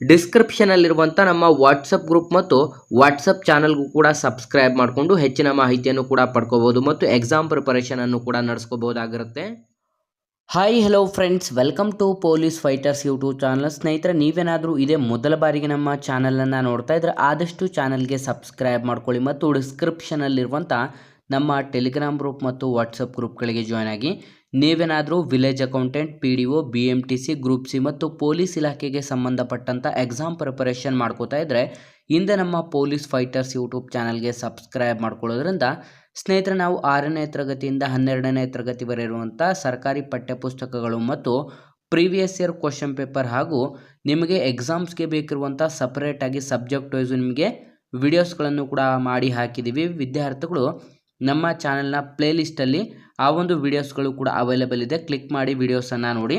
ಡಿಸ್ಕ್ರಿಪ್ಷನಲ್ಲಿರುವಂಥ ನಮ್ಮ WhatsApp group ಮತ್ತು WhatsApp ಚಾನಲ್ಗೂ ಕೂಡ ಸಬ್ಸ್ಕ್ರೈಬ್ ಮಾಡಿಕೊಂಡು ಹೆಚ್ಚಿನ ಮಾಹಿತಿಯನ್ನು ಕೂಡ ಪಡ್ಕೋಬೋದು ಮತ್ತು ಎಕ್ಸಾಮ್ ಪ್ರಿಪರೇಷನನ್ನು ಕೂಡ ನಡೆಸ್ಕೋಬೋದಾಗಿರುತ್ತೆ hi hello friends welcome to police fighters YouTube channel ಸ್ನೇಹಿತರೆ, ನೀವೇನಾದರೂ ಇದೇ ಮೊದಲ ಬಾರಿಗೆ ನಮ್ಮ ಚಾನಲನ್ನು ನೋಡ್ತಾ ಇದ್ರೆ ಆದಷ್ಟು ಚಾನಲ್ಗೆ ಸಬ್ಸ್ಕ್ರೈಬ್ ಮಾಡ್ಕೊಳ್ಳಿ ಮತ್ತು ಡಿಸ್ಕ್ರಿಪ್ಷನಲ್ಲಿರುವಂಥ ನಮ್ಮ ಟೆಲಿಗ್ರಾಮ್ ಗ್ರೂಪ್ ಮತ್ತು ವಾಟ್ಸಪ್ ಗ್ರೂಪ್ಗಳಿಗೆ ಜಾಯ್ನ್ ಆಗಿ ನೀವೇನಾದರೂ village accountant P D O B M T C group C ಮತ್ತು ಪೊಲೀಸ್ ಇಲಾಖೆಗೆ ಸಂಬಂಧಪಟ್ಟಂಥ ಎಕ್ಸಾಮ್ ಪ್ರಿಪರೇಷನ್ ಮಾಡ್ಕೋತಾ ಇದ್ದರೆ ಹಿಂದೆ ನಮ್ಮ ಪೊಲೀಸ್ ಫೈಟರ್ಸ್ ಯೂಟ್ಯೂಬ್ ಚಾನಲ್ಗೆ ಸಬ್ಸ್ಕ್ರೈಬ್ ಮಾಡ್ಕೊಳ್ಳೋದ್ರಿಂದ ಸ್ನೇಹಿತರೆ, ನಾವು ಆರನೇ ತರಗತಿಯಿಂದ ಹನ್ನೆರಡನೇ ತರಗತಿವರೆ ಇರುವಂಥ ಸರ್ಕಾರಿ ಪಠ್ಯಪುಸ್ತಕಗಳು ಮತ್ತು ಪ್ರೀವಿಯಸ್ ಇಯರ್ ಕ್ವಶನ್ ಪೇಪರ್ ಹಾಗೂ ನಿಮಗೆ ಎಕ್ಸಾಮ್ಸ್ಗೆ ಬೇಕಿರುವಂಥ ಸಪ್ರೇಟಾಗಿ ಸಬ್ಜೆಕ್ಟ್ ವೈಸು ನಿಮಗೆ ವಿಡಿಯೋಸ್ಗಳನ್ನು ಕೂಡ ಮಾಡಿ ಹಾಕಿದ್ದೀವಿ ವಿದ್ಯಾರ್ಥಿಗಳು ನಮ್ಮ ಚಾನಲ್ನ ಪ್ಲೇಲಿಸ್ಟಲ್ಲಿ ಆ ಒಂದು ವಿಡಿಯೋಸ್ಗಳು ಕೂಡ ಅವೈಲೇಬಲ್ ಇದೆ. ಕ್ಲಿಕ್ ಮಾಡಿ ವೀಡಿಯೋಸನ್ನು ನೋಡಿ.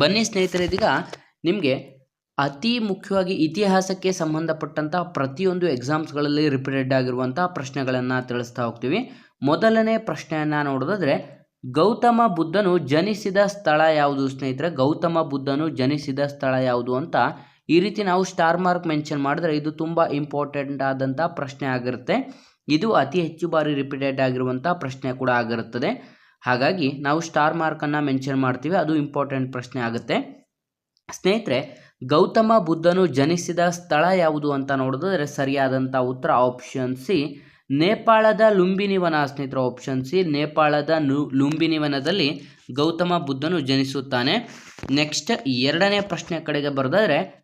ಬನ್ನಿ ಸ್ನೇಹಿತರೆ, ಇದೀಗ ನಿಮಗೆ ಅತಿ ಮುಖ್ಯವಾಗಿ ಇತಿಹಾಸಕ್ಕೆ ಸಂಬಂಧಪಟ್ಟಂಥ ಪ್ರತಿಯೊಂದು ಎಕ್ಸಾಮ್ಸ್ಗಳಲ್ಲಿ ರಿಪೀಟೆಡ್ ಆಗಿರುವಂಥ ಪ್ರಶ್ನೆಗಳನ್ನು ತಿಳಿಸ್ತಾ ಹೋಗ್ತೀವಿ. ಮೊದಲನೇ ಪ್ರಶ್ನೆಯನ್ನು ನೋಡೋದಾದರೆ, ಗೌತಮ ಬುದ್ಧನು ಜನಿಸಿದ ಸ್ಥಳ ಯಾವುದು ಸ್ನೇಹಿತರೆ? ಗೌತಮ ಬುದ್ಧನು ಜನಿಸಿದ ಸ್ಥಳ ಯಾವುದು ಅಂತ ಈ ರೀತಿ ನಾವು ಸ್ಟಾರ್ ಮಾರ್ಕ್ ಮೆನ್ಷನ್ ಮಾಡಿದ್ರೆ ಇದು ತುಂಬ ಇಂಪಾರ್ಟೆಂಟ್ ಆದಂಥ ಪ್ರಶ್ನೆ ಆಗಿರುತ್ತೆ. ಇದು ಅತಿ ಹೆಚ್ಚು ಬಾರಿ ರಿಪೀಟೆಡ್ ಆಗಿರುವಂಥ ಪ್ರಶ್ನೆ ಕೂಡ ಆಗಿರುತ್ತದೆ. ಹಾಗಾಗಿ ನಾವು ಸ್ಟಾರ್ ಮಾರ್ಕನ್ನು ಮೆನ್ಷನ್ ಮಾಡ್ತೀವಿ, ಅದು ಇಂಪಾರ್ಟೆಂಟ್ ಪ್ರಶ್ನೆ ಆಗುತ್ತೆ. ಸ್ನೇಹಿತರೆ, ಗೌತಮ ಬುದ್ಧನು ಜನಿಸಿದ ಸ್ಥಳ ಯಾವುದು ಅಂತ ನೋಡಿದ್ರೆ ಸರಿಯಾದಂಥ ಉತ್ತರ ಆಪ್ಷನ್ ಸಿ ನೇಪಾಳದ ಲುಂಬಿನಿವನ ಸ್ನೇಹಿತರ ಆಪ್ಷನ್ ಸಿ ನೇಪಾಳದ ಲುಂಬಿನಿವನದಲ್ಲಿ ಗೌತಮ ಬುದ್ಧನು ಜನಿಸುತ್ತಾನೆ. ನೆಕ್ಸ್ಟ್ ಎರಡನೇ ಪ್ರಶ್ನೆ ಕಡೆಗೆ ಬರೆದಾದ್ರೆ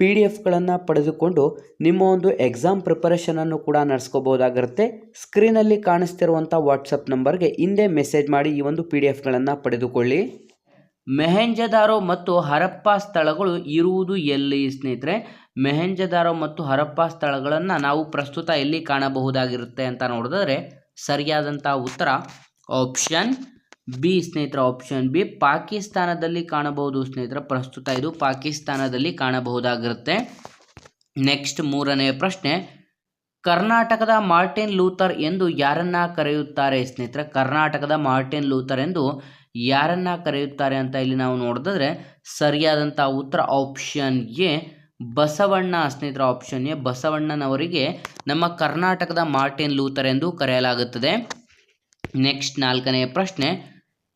ಪಿ ಡಿ ಎಫ್ಗಳನ್ನು ಪಡೆದುಕೊಂಡು ನಿಮ್ಮ ಒಂದು ಎಕ್ಸಾಮ್ ಪ್ರಿಪರೇಷನನ್ನು ಕೂಡ ನಡೆಸ್ಕೋಬೋದಾಗಿರುತ್ತೆ ಸ್ಕ್ರೀನಲ್ಲಿ ಕಾಣಿಸ್ತಿರುವಂಥ ವಾಟ್ಸಪ್ ನಂಬರ್ಗೆ ಹಿಂದೆ ಮೆಸೇಜ್ ಮಾಡಿ ಈ ಒಂದು ಪಿ ಡಿ ಎಫ್ಗಳನ್ನು ಪಡೆದುಕೊಳ್ಳಿ. ಮೆಹೆಂಜದಾರೋ ಮತ್ತು ಹರಪ್ಪ ಸ್ಥಳಗಳು ಇರುವುದು ಎಲ್ಲಿ ಸ್ನೇಹಿತರೆ? ಮೆಹೆಂಜದಾರೋ ಮತ್ತು ಹರಪ್ಪ ಸ್ಥಳಗಳನ್ನು ನಾವು ಪ್ರಸ್ತುತ ಎಲ್ಲಿ ಕಾಣಬಹುದಾಗಿರುತ್ತೆ ಅಂತ ನೋಡಿದ್ರೆ ಸರಿಯಾದಂಥ ಉತ್ತರ ಆಪ್ಷನ್ ಬಿ ಸ್ನೇಹಿತರ ಆಪ್ಷನ್ ಬಿ, ಪಾಕಿಸ್ತಾನದಲ್ಲಿ ಕಾಣಬಹುದು ಸ್ನೇಹಿತರ, ಪ್ರಸ್ತುತ ಇದು ಪಾಕಿಸ್ತಾನದಲ್ಲಿ ಕಾಣಬಹುದಾಗಿರುತ್ತೆ. ನೆಕ್ಸ್ಟ್ ಮೂರನೇ ಪ್ರಶ್ನೆ, ಕರ್ನಾಟಕದ ಮಾರ್ಟಿನ್ ಲೂಥರ್ ಎಂದು ಯಾರನ್ನ ಕರೆಯುತ್ತಾರೆ ಸ್ನೇಹಿತರ? ಕರ್ನಾಟಕದ ಮಾರ್ಟಿನ್ ಲೂಥರ್ ಎಂದು ಯಾರನ್ನ ಕರೆಯುತ್ತಾರೆ ಅಂತ ಇಲ್ಲಿ ನಾವು ನೋಡಿದ್ರೆ ಸರಿಯಾದಂಥ ಉತ್ತರ ಆಪ್ಷನ್ ಎ, ಬಸವಣ್ಣ ಸ್ನೇಹಿತರ ಆಪ್ಷನ್ ಎ, ಬಸವಣ್ಣನವರಿಗೆ ನಮ್ಮ ಕರ್ನಾಟಕದ ಮಾರ್ಟಿನ್ ಲೂಥರ್ ಎಂದು ಕರೆಯಲಾಗುತ್ತದೆ. ನೆಕ್ಸ್ಟ್ ನಾಲ್ಕನೆಯ ಪ್ರಶ್ನೆ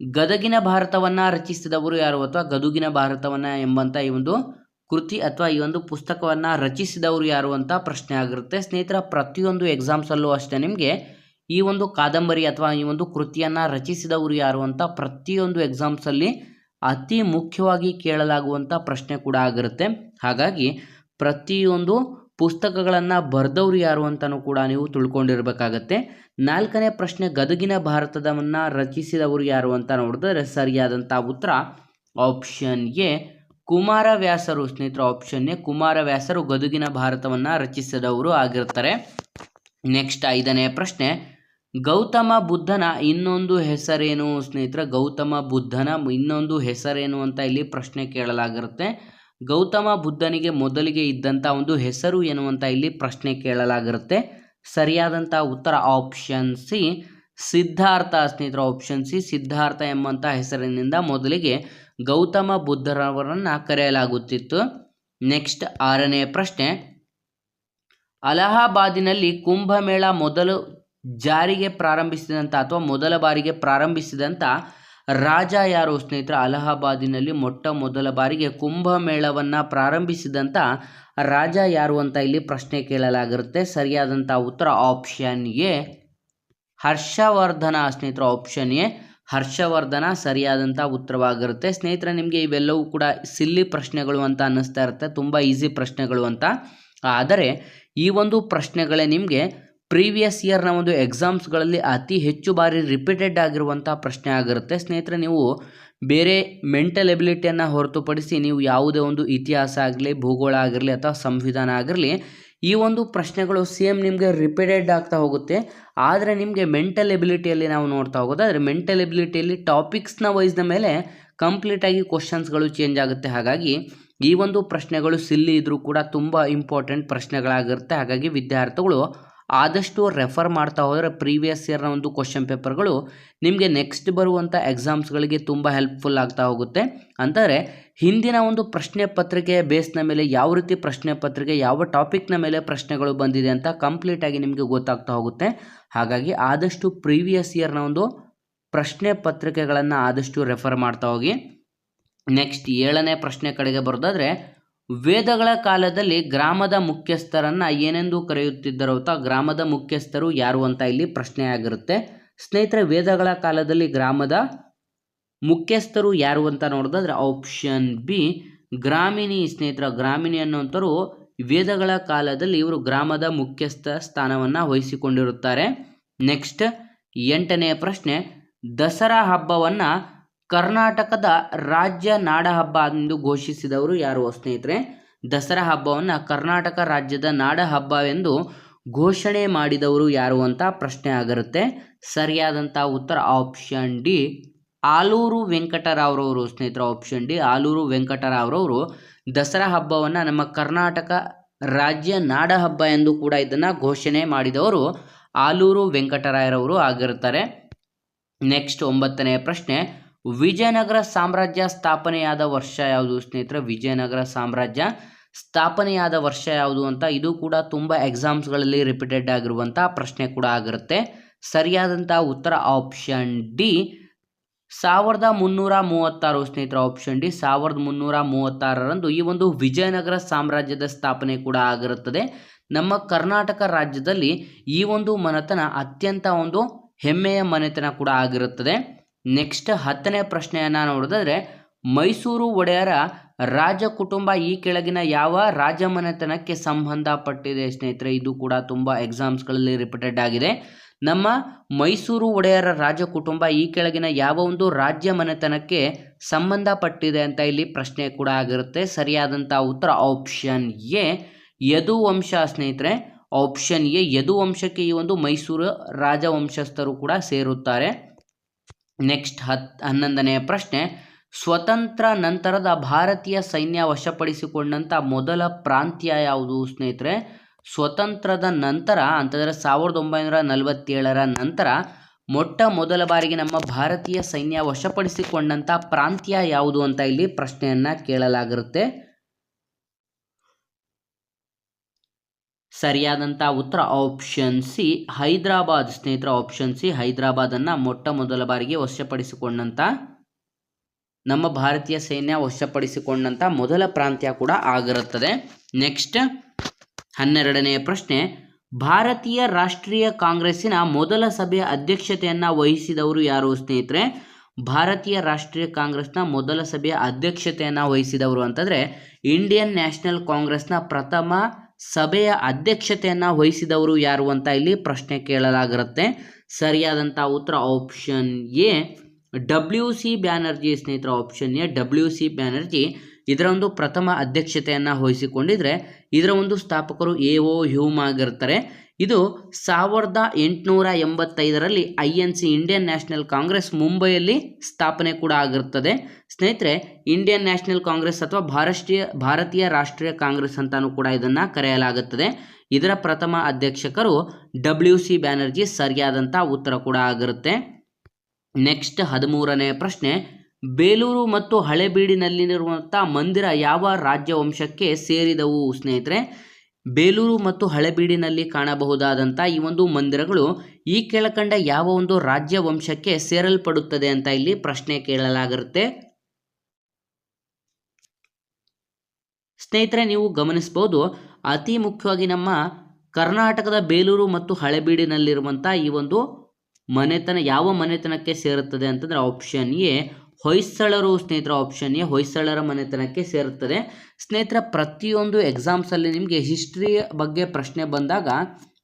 ಗದಗಿನ ಭಾರತವನ್ನು ರಚಿಸಿದವರು ಯಾರು ಅಥವಾ ಗದುಗಿನ ಭಾರತವನ್ನು ಎಂಬಂಥ ಈ ಒಂದು ಕೃತಿ ಅಥವಾ ಈ ಒಂದು ಪುಸ್ತಕವನ್ನು ರಚಿಸಿದವರು ಯಾರು ಅಂತ ಪ್ರಶ್ನೆ ಆಗಿರುತ್ತೆ. ಸ್ನೇಹಿತರ, ಪ್ರತಿಯೊಂದು ಎಕ್ಸಾಮ್ಸಲ್ಲೂ ಅಷ್ಟೇ ನಿಮಗೆ ಈ ಒಂದು ಕಾದಂಬರಿ ಅಥವಾ ಈ ಒಂದು ಕೃತಿಯನ್ನು ರಚಿಸಿದವರು ಯಾರು ಅಂತ ಪ್ರತಿಯೊಂದು ಎಕ್ಸಾಮ್ಸಲ್ಲಿ ಅತಿ ಮುಖ್ಯವಾಗಿ ಕೇಳಲಾಗುವಂಥ ಪ್ರಶ್ನೆ ಕೂಡ ಆಗಿರುತ್ತೆ. ಹಾಗಾಗಿ ಪ್ರತಿಯೊಂದು ಪುಸ್ತಕಗಳನ್ನು ಬರೆದವರು ಯಾರು ಅಂತಲೂ ಕೂಡ ನೀವು ತಿಳ್ಕೊಂಡಿರ್ಬೇಕಾಗತ್ತೆ. ನಾಲ್ಕನೇ ಪ್ರಶ್ನೆ, ಗದುಗಿನ ಭಾರತದವನ್ನು ರಚಿಸಿದವರು ಯಾರು ಅಂತ ನೋಡಿದ್ರೆ ಸರಿಯಾದಂಥ ಉತ್ತರ ಆಪ್ಷನ್ ಎ, ಕುಮಾರವ್ಯಾಸರು. ಸ್ನೇಹಿತರು, ಆಪ್ಷನ್ ಎ, ಕುಮಾರವ್ಯಾಸರು ಗದುಗಿನ ಭಾರತವನ್ನು ರಚಿಸಿದವರು ಆಗಿರ್ತಾರೆ ನೆಕ್ಸ್ಟ್ ಐದನೇ ಪ್ರಶ್ನೆ, ಗೌತಮ ಬುದ್ಧನ ಇನ್ನೊಂದು ಹೆಸರೇನು? ಸ್ನೇಹಿತರೆ, ಗೌತಮ ಬುದ್ಧನ ಇನ್ನೊಂದು ಹೆಸರೇನು ಅಂತ ಇಲ್ಲಿ ಪ್ರಶ್ನೆ ಕೇಳಲಾಗಿರುತ್ತೆ. ಗೌತಮ ಬುದ್ಧನಿಗೆ ಮೊದಲಿಗೆ ಇದ್ದಂಥ ಒಂದು ಹೆಸರು ಏನು ಅಂತ ಇಲ್ಲಿ ಪ್ರಶ್ನೆ ಕೇಳಲಾಗಿರುತ್ತೆ. ಸರಿಯಾದಂಥ ಉತ್ತರ ಆಪ್ಷನ್ ಸಿ, ಸಿದ್ಧಾರ್ಥ ಸ್ನೇಹಿತರ ಆಪ್ಷನ್ ಸಿ, ಸಿದ್ಧಾರ್ಥ ಎಂಬಂಥ ಹೆಸರಿನಿಂದ ಮೊದಲಿಗೆ ಗೌತಮ ಬುದ್ಧರವರನ್ನು ಕರೆಯಲಾಗುತ್ತಿತ್ತು. ನೆಕ್ಸ್ಟ್ ಆರನೇ ಪ್ರಶ್ನೆ, ಅಲಹಾಬಾದಿನಲ್ಲಿ ಕುಂಭಮೇಳ ಮೊದಲು ಜಾರಿಗೆ ಪ್ರಾರಂಭಿಸಿದಂಥ ಅಥವಾ ಮೊದಲ ಬಾರಿಗೆ ಪ್ರಾರಂಭಿಸಿದಂಥ ರಾಜ ಯಾರು ಸ್ನೇಹಿತರೆ? ಅಲಹಾಬಾದಿನಲ್ಲಿ ಮೊಟ್ಟ ಮೊದಲ ಬಾರಿಗೆ ಕುಂಭಮೇಳವನ್ನು ಪ್ರಾರಂಭಿಸಿದಂಥ ರಾಜ ಯಾರು ಅಂತ ಇಲ್ಲಿ ಪ್ರಶ್ನೆ ಕೇಳಲಾಗಿರುತ್ತೆ. ಸರಿಯಾದಂಥ ಉತ್ತರ ಆಪ್ಷನ್ ಎ. ಹರ್ಷವರ್ಧನ ಸ್ನೇಹಿತರ ಆಪ್ಷನ್ ಎ. ಹರ್ಷವರ್ಧನ ಸರಿಯಾದಂಥ ಉತ್ತರವಾಗಿರುತ್ತೆ. ಸ್ನೇಹಿತರೆ, ನಿಮಗೆ ಇವೆಲ್ಲವೂ ಕೂಡ ಸಿಲ್ಲಿ ಪ್ರಶ್ನೆಗಳು ಅಂತ ಅನ್ನಿಸ್ತಾ ಇರುತ್ತೆ. ತುಂಬ ಈಸಿ ಪ್ರಶ್ನೆಗಳು ಅಂತ. ಆದರೆ, ಈ ಒಂದು ಪ್ರಶ್ನೆಗಳೇ ನಿಮಗೆ ಪ್ರೀವಿಯಸ್ ಇಯರ್ನ ಒಂದು ಎಕ್ಸಾಮ್ಸ್ಗಳಲ್ಲಿ ಅತಿ ಹೆಚ್ಚು ಬಾರಿ ರಿಪೀಟೆಡ್ ಆಗಿರುವಂಥ ಪ್ರಶ್ನೆ ಆಗಿರುತ್ತೆ. ಸ್ನೇಹಿತರೆ, ನೀವು ಬೇರೆ ಮೆಂಟಲ್ ಎಬಿಲಿಟಿಯನ್ನು ಹೊರತುಪಡಿಸಿ ನೀವು ಯಾವುದೇ ಒಂದು ಇತಿಹಾಸ ಆಗಲಿ, ಭೂಗೋಳ ಆಗಿರಲಿ ಅಥವಾ ಸಂವಿಧಾನ ಆಗಿರಲಿ, ಈ ಒಂದು ಪ್ರಶ್ನೆಗಳು ಸೇಮ್ ನಿಮಗೆ ರಿಪೀಟೆಡ್ ಆಗ್ತಾ ಹೋಗುತ್ತೆ. ಆದರೆ ನಿಮಗೆ ಮೆಂಟಲ್ ಎಬಿಲಿಟಿಯಲ್ಲಿ ನಾವು ನೋಡ್ತಾ ಹೋಗೋದಾದರೆ ಮೆಂಟಲ್ ಎಬಿಲಿಟಿಯಲ್ಲಿ ಟಾಪಿಕ್ಸ್ನ ವೈಸ್ನ ಮೇಲೆ ಕಂಪ್ಲೀಟಾಗಿ ಕ್ವಶನ್ಸ್ಗಳು ಚೇಂಜ್ ಆಗುತ್ತೆ. ಹಾಗಾಗಿ ಈ ಒಂದು ಪ್ರಶ್ನೆಗಳು ಸಿಲ್ಲಿ ಇದ್ದರೂ ಕೂಡ ತುಂಬ ಇಂಪಾರ್ಟೆಂಟ್ ಪ್ರಶ್ನೆಗಳಾಗಿರುತ್ತೆ. ಹಾಗಾಗಿ ವಿದ್ಯಾರ್ಥಿಗಳು ಆದಷ್ಟು ರೆಫರ್ ಮಾಡ್ತಾ ಹೋದರೆ ಪ್ರೀವಿಯಸ್ ಇಯರ್ನ ಒಂದು ಕ್ವಶನ್ ಪೇಪರ್ಗಳು ನಿಮಗೆ ನೆಕ್ಸ್ಟ್ ಬರುವಂಥ ಎಕ್ಸಾಮ್ಸ್ಗಳಿಗೆ ತುಂಬ ಹೆಲ್ಪ್ಫುಲ್ ಆಗ್ತಾ ಹೋಗುತ್ತೆ. ಅಂದರೆ ಹಿಂದಿನ ಒಂದು ಪ್ರಶ್ನೆ ಪತ್ರಿಕೆಯ ಬೇಸ್ನ ಮೇಲೆ ಯಾವ ರೀತಿ ಪ್ರಶ್ನೆ ಪತ್ರಿಕೆ, ಯಾವ ಟಾಪಿಕ್ನ ಮೇಲೆ ಪ್ರಶ್ನೆಗಳು ಬಂದಿದೆ ಅಂತ ಕಂಪ್ಲೀಟಾಗಿ ನಿಮಗೆ ಗೊತ್ತಾಗ್ತಾ ಹೋಗುತ್ತೆ. ಹಾಗಾಗಿ ಆದಷ್ಟು ಪ್ರೀವಿಯಸ್ ಇಯರ್ನ ಒಂದು ಪ್ರಶ್ನೆ ಪತ್ರಿಕೆಗಳನ್ನು ಆದಷ್ಟು ರೆಫರ್ ಮಾಡ್ತಾ ಹೋಗಿ. ನೆಕ್ಸ್ಟ್ ಏಳನೇ ಪ್ರಶ್ನೆ ಕಡೆಗೆ ಬರೋದಾದರೆ ವೇದಗಳ ಕಾಲದಲ್ಲಿ ಗ್ರಾಮದ ಮುಖ್ಯಸ್ಥರನ್ನ ಏನೆಂದು ಕರೆಯುತ್ತಿದ್ದರು ಅಂತ ಗ್ರಾಮದ ಮುಖ್ಯಸ್ಥರು ಯಾರು ಅಂತ ಇಲ್ಲಿ ಪ್ರಶ್ನೆ ಆಗಿರುತ್ತೆ ಸ್ನೇಹಿತರೆ, ವೇದಗಳ ಕಾಲದಲ್ಲಿ ಗ್ರಾಮದ ಮುಖ್ಯಸ್ಥರು ಯಾರು ಅಂತ ನೋಡೋದಾದ್ರೆ ಆಪ್ಷನ್ ಬಿ ಗ್ರಾಮಿಣಿ ಸ್ನೇಹಿತರ. ಗ್ರಾಮಿಣಿ ಅನ್ನುವಂಥವ್ರು ವೇದಗಳ ಕಾಲದಲ್ಲಿ ಇವರು ಗ್ರಾಮದ ಮುಖ್ಯಸ್ಥ ಸ್ಥಾನವನ್ನು ವಹಿಸಿಕೊಂಡಿರುತ್ತಾರೆ. ನೆಕ್ಸ್ಟ್ ಎಂಟನೆಯ ಪ್ರಶ್ನೆ, ದಸರಾ ಹಬ್ಬವನ್ನು ಕರ್ನಾಟಕದ ರಾಜ್ಯ ನಾಡ ಹಬ್ಬ ಎಂದು ಘೋಷಿಸಿದವರು ಯಾರು ಸ್ನೇಹಿತರೆ? ದಸರಾ ಹಬ್ಬವನ್ನು ಕರ್ನಾಟಕ ರಾಜ್ಯದ ನಾಡ ಹಬ್ಬ ಎಂದು ಘೋಷಣೆ ಮಾಡಿದವರು ಯಾರು ಅಂತ ಪ್ರಶ್ನೆ ಆಗಿರುತ್ತೆ. ಸರಿಯಾದಂಥ ಉತ್ತರ ಆಪ್ಷನ್ ಡಿ ಆಲೂರು ವೆಂಕಟರಾವ್ರವರು ಸ್ನೇಹಿತರ. ಆಪ್ಷನ್ ಡಿ ಆಲೂರು ವೆಂಕಟರಾವ್ರವರು ದಸರಾ ಹಬ್ಬವನ್ನು ನಮ್ಮ ಕರ್ನಾಟಕ ರಾಜ್ಯ ನಾಡ ಹಬ್ಬ ಎಂದು ಕೂಡ ಇದನ್ನು ಘೋಷಣೆ ಮಾಡಿದವರು ಆಲೂರು ವೆಂಕಟರಾಯರವರು ಆಗಿರ್ತಾರೆ ನೆಕ್ಸ್ಟ್ ಒಂಬತ್ತನೆಯ ಪ್ರಶ್ನೆ ವಿಜಯನಗರ ಸಾಮ್ರಾಜ್ಯ ಸ್ಥಾಪನೆಯಾದ ವರ್ಷ ಯಾವುದು ಸ್ನೇಹಿತರೆ? ವಿಜಯನಗರ ಸಾಮ್ರಾಜ್ಯ ಸ್ಥಾಪನೆಯಾದ ವರ್ಷ ಯಾವುದು ಅಂತ ಇದು ಕೂಡ ತುಂಬ ಎಕ್ಸಾಮ್ಸ್ಗಳಲ್ಲಿ ರಿಪೀಟೆಡ್ ಆಗಿರುವಂಥ ಪ್ರಶ್ನೆ ಕೂಡ ಆಗಿರುತ್ತೆ. ಸರಿಯಾದಂಥ ಉತ್ತರ ಆಪ್ಷನ್ ಡಿ ಸಾವಿರದ ಮುನ್ನೂರ ಮೂವತ್ತಾರು ಸ್ನೇಹಿತರ ಆಪ್ಷನ್ ಡಿ ಸಾವಿರದ ಮುನ್ನೂರ ಮೂವತ್ತಾರರಂದು ಈ ಒಂದು ವಿಜಯನಗರ ಸಾಮ್ರಾಜ್ಯದ ಸ್ಥಾಪನೆ ಕೂಡ ಆಗಿರುತ್ತದೆ. ನಮ್ಮ ಕರ್ನಾಟಕ ರಾಜ್ಯದಲ್ಲಿ ಈ ಒಂದು ಮನೆತನ ಅತ್ಯಂತ ಒಂದು ಹೆಮ್ಮೆಯ ಮನೆತನ ಕೂಡ ಆಗಿರುತ್ತದೆ. ನೆಕ್ಸ್ಟ್ ಹತ್ತನೇ ಪ್ರಶ್ನೆಯನ್ನು ನೋಡೋದಾದರೆ ಮೈಸೂರು ಒಡೆಯರ ರಾಜ ಕುಟುಂಬ ಈ ಕೆಳಗಿನ ಯಾವ ರಾಜಮನೆತನಕ್ಕೆ ಸಂಬಂಧಪಟ್ಟಿದೆ ಸ್ನೇಹಿತರೆ? ಇದು ಕೂಡ ತುಂಬ ಎಕ್ಸಾಮ್ಸ್ಗಳಲ್ಲಿ ರಿಪೀಟೆಡ್ ಆಗಿದೆ. ನಮ್ಮ ಮೈಸೂರು ಒಡೆಯರ ರಾಜ ಕುಟುಂಬ ಈ ಕೆಳಗಿನ ಯಾವ ಒಂದು ರಾಜ್ಯ ಮನೆತನಕ್ಕೆ ಸಂಬಂಧಪಟ್ಟಿದೆ ಅಂತ ಇಲ್ಲಿ ಪ್ರಶ್ನೆ ಕೂಡ ಆಗಿರುತ್ತೆ. ಸರಿಯಾದಂಥ ಉತ್ತರ ಆಪ್ಷನ್ ಎ. ಯದುವಂಶ ಸ್ನೇಹಿತರೆ ಆಪ್ಷನ್ ಎ, ಯದುವಂಶಕ್ಕೆ ಈ ಒಂದು ಮೈಸೂರು ರಾಜವಂಶಸ್ಥರು ಕೂಡ ಸೇರುತ್ತಾರೆ. ನೆಕ್ಸ್ಟ್ ಹತ್, ಹನ್ನೊಂದನೆಯ ಪ್ರಶ್ನೆ, ಸ್ವತಂತ್ರ ನಂತರದ ಭಾರತೀಯ ಸೈನ್ಯ ವಶಪಡಿಸಿಕೊಂಡಂಥ ಮೊದಲ ಪ್ರಾಂತ್ಯ ಯಾವುದು ಸ್ನೇಹಿತರೆ? ಸ್ವತಂತ್ರದ ನಂತರ, ಅಂತಂದರೆ ಸಾವಿರದ ಒಂಬೈನೂರ ನಲವತ್ತೇಳರ ನಂತರ ಮೊಟ್ಟ ಮೊದಲ ಬಾರಿಗೆ ನಮ್ಮ ಭಾರತೀಯ ಸೈನ್ಯ ವಶಪಡಿಸಿಕೊಂಡಂಥ ಪ್ರಾಂತ್ಯ ಯಾವುದು ಅಂತ ಇಲ್ಲಿ ಪ್ರಶ್ನೆಯನ್ನು ಕೇಳಲಾಗಿರುತ್ತೆ. ಸರಿಯಾದಂಥ ಉತ್ತರ ಆಪ್ಷನ್ ಸಿ ಹೈದರಾಬಾದ್ ಸ್ನೇಹಿತರ ಆಪ್ಷನ್ ಸಿ ಹೈದರಾಬಾದನ್ನು ಮೊಟ್ಟ ಮೊದಲ ಬಾರಿಗೆ ವಶಪಡಿಸಿಕೊಂಡಂಥ ನಮ್ಮ ಭಾರತೀಯ ಸೈನ್ಯ ವಶಪಡಿಸಿಕೊಂಡಂಥ ಮೊದಲ ಪ್ರಾಂತ್ಯ ಕೂಡ ಆಗಿರುತ್ತದೆ. ನೆಕ್ಸ್ಟ್ ಹನ್ನೆರಡನೆಯ ಪ್ರಶ್ನೆ, ಭಾರತೀಯ ರಾಷ್ಟ್ರೀಯ ಕಾಂಗ್ರೆಸ್ಸಿನ ಮೊದಲ ಸಭೆಯ ಅಧ್ಯಕ್ಷತೆಯನ್ನು ವಹಿಸಿದವರು ಯಾರು ಸ್ನೇಹಿತರೆ? ಭಾರತೀಯ ರಾಷ್ಟ್ರೀಯ ಕಾಂಗ್ರೆಸ್ನ ಮೊದಲ ಸಭೆಯ ಅಧ್ಯಕ್ಷತೆಯನ್ನು ವಹಿಸಿದವರು ಅಂತಂದರೆ ಇಂಡಿಯನ್ ನ್ಯಾಷನಲ್ ಕಾಂಗ್ರೆಸ್ನ ಪ್ರಥಮ ಸಭೆಯ ಅಧ್ಯಕ್ಷತೆಯನ್ನು ವಹಿಸಿದವರು ಯಾರು ಅಂತ ಇಲ್ಲಿ ಪ್ರಶ್ನೆ ಕೇಳಲಾಗಿರುತ್ತೆ. ಸರಿಯಾದಂಥ ಉತ್ತರ option A W C Banerjee ಸ್ನೇಹಿತರ option A W C Banerjee ಇದರ ಒಂದು ಪ್ರಥಮ ಅಧ್ಯಕ್ಷತೆಯನ್ನು ವಹಿಸಿಕೊಂಡಿದ್ರೆ ಇದರ ಒಂದು ಸ್ಥಾಪಕರು ಎ ಓ ಹ್ಯೂಮ್ ಆಗಿರ್ತಾರೆ. ಇದು ಸಾವಿರದ ಎಂಟುನೂರ ಎಂಬತ್ತೈದರಲ್ಲಿ I N C Indian National Congress ಮುಂಬೈಯಲ್ಲಿ ಸ್ಥಾಪನೆ ಕೂಡ ಆಗಿರುತ್ತದೆ. ಸ್ನೇಹಿತರೆ, ಇಂಡಿಯನ್ ನ್ಯಾಷನಲ್ ಕಾಂಗ್ರೆಸ್ ಅಥವಾ ಭಾರತೀಯ ಭಾರತೀಯ ರಾಷ್ಟ್ರೀಯ ಕಾಂಗ್ರೆಸ್ ಅಂತಾನೂ ಕೂಡ ಇದನ್ನು ಕರೆಯಲಾಗುತ್ತದೆ. ಇದರ ಪ್ರಥಮ ಅಧ್ಯಕ್ಷಕರು ಡಬ್ಲ್ಯೂ ಸಿ ಬ್ಯಾನರ್ಜಿ ಸರಿಯಾದಂಥ ಉತ್ತರ ಕೂಡ ಆಗಿರುತ್ತೆ. ನೆಕ್ಸ್ಟ್ ಹದಿಮೂರನೇ ಪ್ರಶ್ನೆ, ಬೇಲೂರು ಮತ್ತು ಹಳೆಬೀಡಿನಲ್ಲಿರುವಂಥ ಮಂದಿರ ಯಾವ ರಾಜ್ಯ ವಂಶಕ್ಕೆ ಸೇರಿದವು? ಸ್ನೇಹಿತರೆ ಬೇಲೂರು ಮತ್ತು ಹಳೆಬೀಡಿನಲ್ಲಿ ಕಾಣಬಹುದಾದಂಥ ಈ ಒಂದು ಮಂದಿರಗಳು ಈ ಕೆಳಕಂಡ ಯಾವ ಒಂದು ರಾಜ್ಯ ವಂಶಕ್ಕೆ ಸೇರಲ್ಪಡುತ್ತದೆ ಅಂತ ಇಲ್ಲಿ ಪ್ರಶ್ನೆ ಕೇಳಲಾಗಿರುತ್ತೆ. ಸ್ನೇಹಿತರೆ, ನೀವು ಗಮನಿಸಬಹುದು, ಅತಿ ಮುಖ್ಯವಾಗಿ ನಮ್ಮ ಕರ್ನಾಟಕದ ಬೇಲೂರು ಮತ್ತು ಹಳೆಬೀಡಿನಲ್ಲಿರುವಂಥ ಈ ಒಂದು ಮನೆತನ, ಯಾವ ಮನೆತನಕ್ಕೆ ಸೇರುತ್ತದೆ ಅಂತಂದ್ರೆ ಆಪ್ಷನ್ ಎ ಹೊಯ್ಸಳರು ಸ್ನೇಹಿತರ ಆಪ್ಷನ್ ಎ ಹೊಯ್ಸಳರ ಮನೆತನಕ್ಕೆ ಸೇರುತ್ತದೆ. ಸ್ನೇಹಿತರ, ಪ್ರತಿಯೊಂದು ಎಕ್ಸಾಮ್ಸಲ್ಲಿ ನಿಮಗೆ ಹಿಸ್ಟ್ರಿ ಬಗ್ಗೆ ಪ್ರಶ್ನೆ ಬಂದಾಗ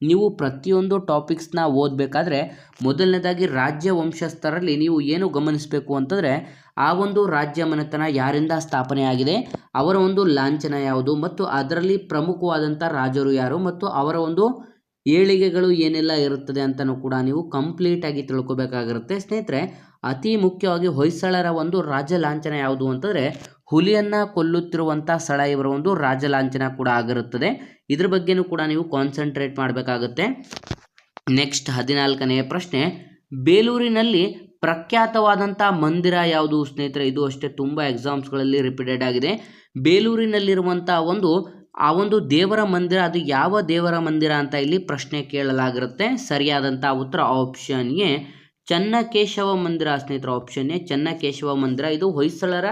ನೀವು ಪ್ರತಿಯೊಂದು ಟಾಪಿಕ್ಸ್ನ ಓದಬೇಕಾದ್ರೆ ಮೊದಲನೇದಾಗಿ ರಾಜ್ಯ ವಂಶಸ್ಥರಲ್ಲಿ ನೀವು ಏನು ಗಮನಿಸಬೇಕು ಅಂತಂದರೆ ಆ ಒಂದು ರಾಜ್ಯ ಮನೆತನ ಯಾರಿಂದ ಸ್ಥಾಪನೆಯಾಗಿದೆ ಅವರ ಒಂದು ಲಾಂಛನ ಯಾವುದು ಮತ್ತು ಅದರಲ್ಲಿ ಪ್ರಮುಖವಾದಂಥ ರಾಜರು ಯಾರು ಮತ್ತು ಅವರ ಒಂದು ಏಳಿಗೆಗಳು ಏನೆಲ್ಲ ಇರುತ್ತದೆ ಅಂತಲೂ ಕೂಡ ನೀವು ಕಂಪ್ಲೀಟಾಗಿ ತಿಳ್ಕೊಬೇಕಾಗಿರುತ್ತೆ. ಸ್ನೇಹಿತರೆ ಅತಿ ಮುಖ್ಯವಾಗಿ ಹೊಯ್ಸಳರ ಒಂದು ರಾಜ ಲಾಂಛನ ಯಾವುದು ಅಂತಂದರೆ, ಹುಲಿಯನ್ನು ಕೊಲ್ಲುತ್ತಿರುವಂಥ ಸ್ಥಳ ಇವರ ಒಂದು ರಾಜ ಲಾಂಛನ ಕೂಡ ಆಗಿರುತ್ತದೆ. ಇದ್ರ ಬಗ್ಗೆನೂ ಕೂಡ ನೀವು ಕಾನ್ಸಂಟ್ರೇಟ್ ಮಾಡಬೇಕಾಗುತ್ತೆ. ನೆಕ್ಸ್ಟ್ ಹದಿನಾಲ್ಕನೆಯ ಪ್ರಶ್ನೆ, ಬೇಲೂರಿನಲ್ಲಿ ಪ್ರಖ್ಯಾತವಾದಂಥ ಮಂದಿರ ಯಾವುದು ಸ್ನೇಹಿತರೆ? ಇದು ಅಷ್ಟೇ ತುಂಬ ಎಕ್ಸಾಮ್ಸ್ಗಳಲ್ಲಿ ರಿಪೀಟೆಡ್ ಆಗಿದೆ. ಬೇಲೂರಿನಲ್ಲಿರುವಂಥ ಒಂದು, ಆ ಒಂದು ದೇವರ ಮಂದಿರ, ಅದು ಯಾವ ದೇವರ ಮಂದಿರ ಅಂತ ಇಲ್ಲಿ ಪ್ರಶ್ನೆ ಕೇಳಲಾಗಿರುತ್ತೆ. ಸರಿಯಾದಂಥ ಉತ್ತರ ಆಪ್ಷನ್ಗೆ ಚನ್ನಕೇಶವ ಮಂದಿರ ಸ್ನೇಹಿತರ ಆಪ್ಷನ್ ಎ ಚನ್ನಕೇಶವ ಮಂದಿರ. ಇದು ಹೊಯ್ಸಳರ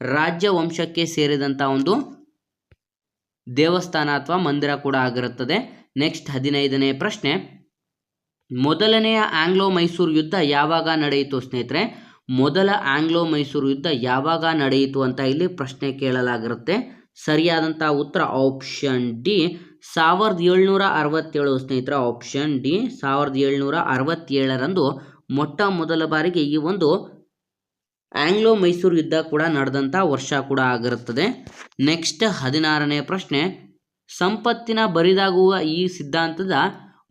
ರಾಜ್ಯ ವಂಶಕ್ಕೆ ಸೇರಿದಂಥ ಒಂದು ದೇವಸ್ಥಾನ ಅಥವಾ ಮಂದಿರ ಕೂಡ ಆಗಿರುತ್ತದೆ. ನೆಕ್ಸ್ಟ್ ಹದಿನೈದನೇ ಪ್ರಶ್ನೆ. ಮೊದಲನೆಯ ಆಂಗ್ಲೋ ಮೈಸೂರು ಯುದ್ಧ ಯಾವಾಗ ನಡೆಯಿತು ಸ್ನೇಹಿತರೆ? ಮೊದಲ ಆಂಗ್ಲೋ ಮೈಸೂರು ಯುದ್ಧ ಯಾವಾಗ ನಡೆಯಿತು ಅಂತ ಇಲ್ಲಿ ಪ್ರಶ್ನೆ ಕೇಳಲಾಗಿರುತ್ತೆ. ಸರಿಯಾದಂಥ ಉತ್ತರ ಆಪ್ಷನ್ ಡಿ, ಸಾವಿರದ ಏಳ್ನೂರ ಅರವತ್ತೇಳು ಸ್ನೇಹಿತರ. ಆಪ್ಷನ್ ಡಿ, ಸಾವಿರದ ಏಳ್ನೂರ ಅರವತ್ತೇಳರಂದು ಮೊಟ್ಟ ಮೊದಲ ಬಾರಿಗೆ ಈ ಒಂದು ಆಂಗ್ಲೋ ಮೈಸೂರು ಯುದ್ಧ ಕೂಡ ನಡೆದಂಥ ವರ್ಷ ಕೂಡ ಆಗಿರುತ್ತದೆ. ನೆಕ್ಸ್ಟ್ ಹದಿನಾರನೇ ಪ್ರಶ್ನೆ, ಸಂಪತ್ತಿನ ಬರಿದಾಗುವ ಈ ಸಿದ್ಧಾಂತದ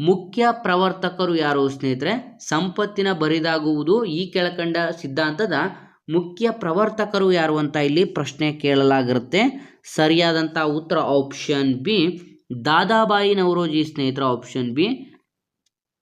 ಮುಖ್ಯ ಪ್ರವರ್ತಕರು ಯಾರು ಸ್ನೇಹಿತರೆ? ಸಂಪತ್ತಿನ ಬರಿದಾಗುವುದು ಈ ಕೆಳಕಂಡ ಸಿದ್ಧಾಂತದ ಮುಖ್ಯ ಪ್ರವರ್ತಕರು ಯಾರು ಅಂತ ಇಲ್ಲಿ ಪ್ರಶ್ನೆ ಕೇಳಲಾಗಿರುತ್ತೆ. ಸರಿಯಾದಂಥ ಉತ್ತರ ಆಪ್ಷನ್ ಬಿ ದಾದಾಬಾಯಿ ನವರೋಜಿ ಸ್ನೇಹಿತರ ಆಪ್ಷನ್ ಬಿ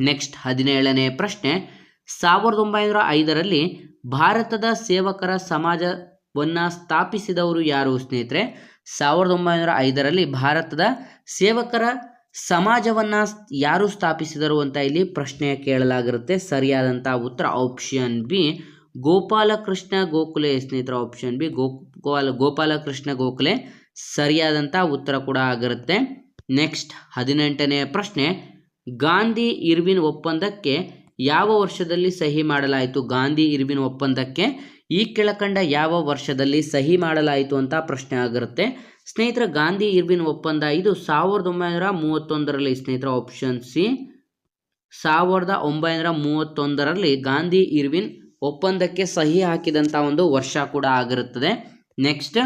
ನೆಕ್ಸ್ಟ್ ಹದಿನೇಳನೇ ಪ್ರಶ್ನೆ, ಸಾವಿರದ ಒಂಬೈನೂರ ಐದರಲ್ಲಿ ಭಾರತದ ಸೇವಕರ ಸಮಾಜವನ್ನು ಸ್ಥಾಪಿಸಿದವರು ಯಾರು ಸ್ನೇಹಿತರೆ? ಸಾವಿರದ ಒಂಬೈನೂರ ಐದರಲ್ಲಿ ಭಾರತದ ಸೇವಕರ ಸಮಾಜವನ್ನು ಯಾರು ಸ್ಥಾಪಿಸಿದರು ಅಂತ ಇಲ್ಲಿ ಪ್ರಶ್ನೆ ಕೇಳಲಾಗಿರುತ್ತೆ. ಸರಿಯಾದಂಥ ಉತ್ತರ ಆಪ್ಷನ್ ಬಿ ಗೋಪಾಲಕೃಷ್ಣ ಗೋಖಲೆ ಸ್ನೇಹಿತರ ಆಪ್ಷನ್ ಬಿ ಗೋಪಾಲ, ಗೋಪಾಲಕೃಷ್ಣ ಗೋಖಲೆ. ಸರಿಯಾದಂಥ ಉತ್ತರ ಕೂಡ ಆಗಿರುತ್ತೆ. ನೆಕ್ಸ್ಟ್ ಹದಿನೆಂಟನೇ ಪ್ರಶ್ನೆ ಗಾಂಧಿ ಇರ್ವಿನ್ ಒಪ್ಪಂದಕ್ಕೆ ಯಾವ ವರ್ಷದಲ್ಲಿ ಸಹಿ ಮಾಡಲಾಯಿತು? ಗಾಂಧಿ ಇರ್ವಿನ್ ಒಪ್ಪಂದಕ್ಕೆ ಈ ಕೆಳಕಂಡ ಯಾವ ವರ್ಷದಲ್ಲಿ ಸಹಿ ಮಾಡಲಾಯಿತು ಅಂತ ಪ್ರಶ್ನೆ ಆಗಿರುತ್ತೆ. ಸ್ನೇಹಿತರ, ಗಾಂಧಿ ಇರ್ವಿನ್ ಒಪ್ಪಂದ ಇದು ಸಾವಿರದ ಒಂಬೈನೂರ ಮೂವತ್ತೊಂದರಲ್ಲಿ, ಸ್ನೇಹಿತರ ಆಪ್ಷನ್ ಸಿ ಸಾವಿರದ ಒಂಬೈನೂರ ಮೂವತ್ತೊಂದರಲ್ಲಿ ಗಾಂಧಿ ಇರ್ವಿನ್ ಒಪ್ಪಂದಕ್ಕೆ ಸಹಿ ಹಾಕಿದಂಥ ಒಂದು ವರ್ಷ ಕೂಡ ಆಗಿರುತ್ತದೆ. ನೆಕ್ಸ್ಟ್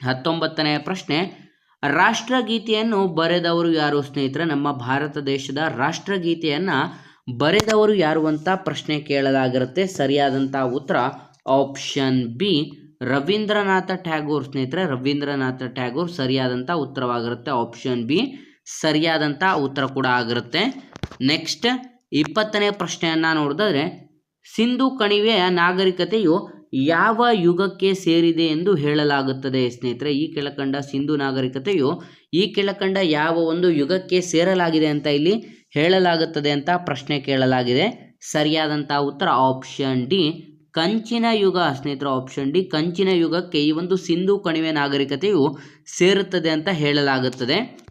ಹತ್ತೊಂಬತ್ತನೆಯ ಪ್ರಶ್ನೆ ರಾಷ್ಟ್ರಗೀತೆಯನ್ನು ಬರೆದವರು ಯಾರು ಸ್ನೇಹಿತರೆ? ನಮ್ಮ ಭಾರತ ದೇಶದ ರಾಷ್ಟ್ರಗೀತೆಯನ್ನು ಬರೆದವರು ಯಾರು ಅಂತ ಪ್ರಶ್ನೆ ಕೇಳಲಾಗಿರುತ್ತೆ. ಸರಿಯಾದಂಥ ಉತ್ತರ ಆಪ್ಷನ್ ಬಿ, ರವೀಂದ್ರನಾಥ ಟ್ಯಾಗೋರ್ ಸ್ನೇಹಿತರೆ. ರವೀಂದ್ರನಾಥ ಟ್ಯಾಗೋರ್ ಸರಿಯಾದಂಥ ಉತ್ತರವಾಗಿರುತ್ತೆ. ಆಪ್ಷನ್ ಬಿ ಸರಿಯಾದಂಥ ಉತ್ತರ ಕೂಡ ಆಗಿರುತ್ತೆ. ನೆಕ್ಸ್ಟ್, ಇಪ್ಪತ್ತನೇ ಪ್ರಶ್ನೆಯನ್ನು ನೋಡಿದ್ರೆ ಸಿಂಧು ಕಣಿವೆಯ ನಾಗರಿಕತೆಯು ಯಾವ ಯುಗಕ್ಕೆ ಸೇರಿದೆ ಎಂದು ಹೇಳಲಾಗುತ್ತದೆ ಸ್ನೇಹಿತರೆ? ಈ ಕೆಳಕಂಡ ಸಿಂಧು ನಾಗರಿಕತೆಯು ಈ ಕೆಳಕಂಡ ಯಾವ ಒಂದು ಯುಗಕ್ಕೆ ಸೇರಲಾಗಿದೆ ಅಂತ ಇಲ್ಲಿ ಹೇಳಲಾಗುತ್ತದೆ ಅಂತ ಪ್ರಶ್ನೆ ಕೇಳಲಾಗಿದೆ. ಸರಿಯಾದಂಥ ಉತ್ತರ ಆಪ್ಷನ್ ಡಿ. ಕಂಚಿನ ಯುಗ ಸ್ನೇಹಿತರ, ಆಪ್ಷನ್ ಡಿ. ಕಂಚಿನ ಯುಗಕ್ಕೆ ಈ ಒಂದು ಸಿಂಧು ಕಣಿವೆ ನಾಗರಿಕತೆಯು ಸೇರುತ್ತದೆ ಅಂತ ಹೇಳಲಾಗುತ್ತದೆ.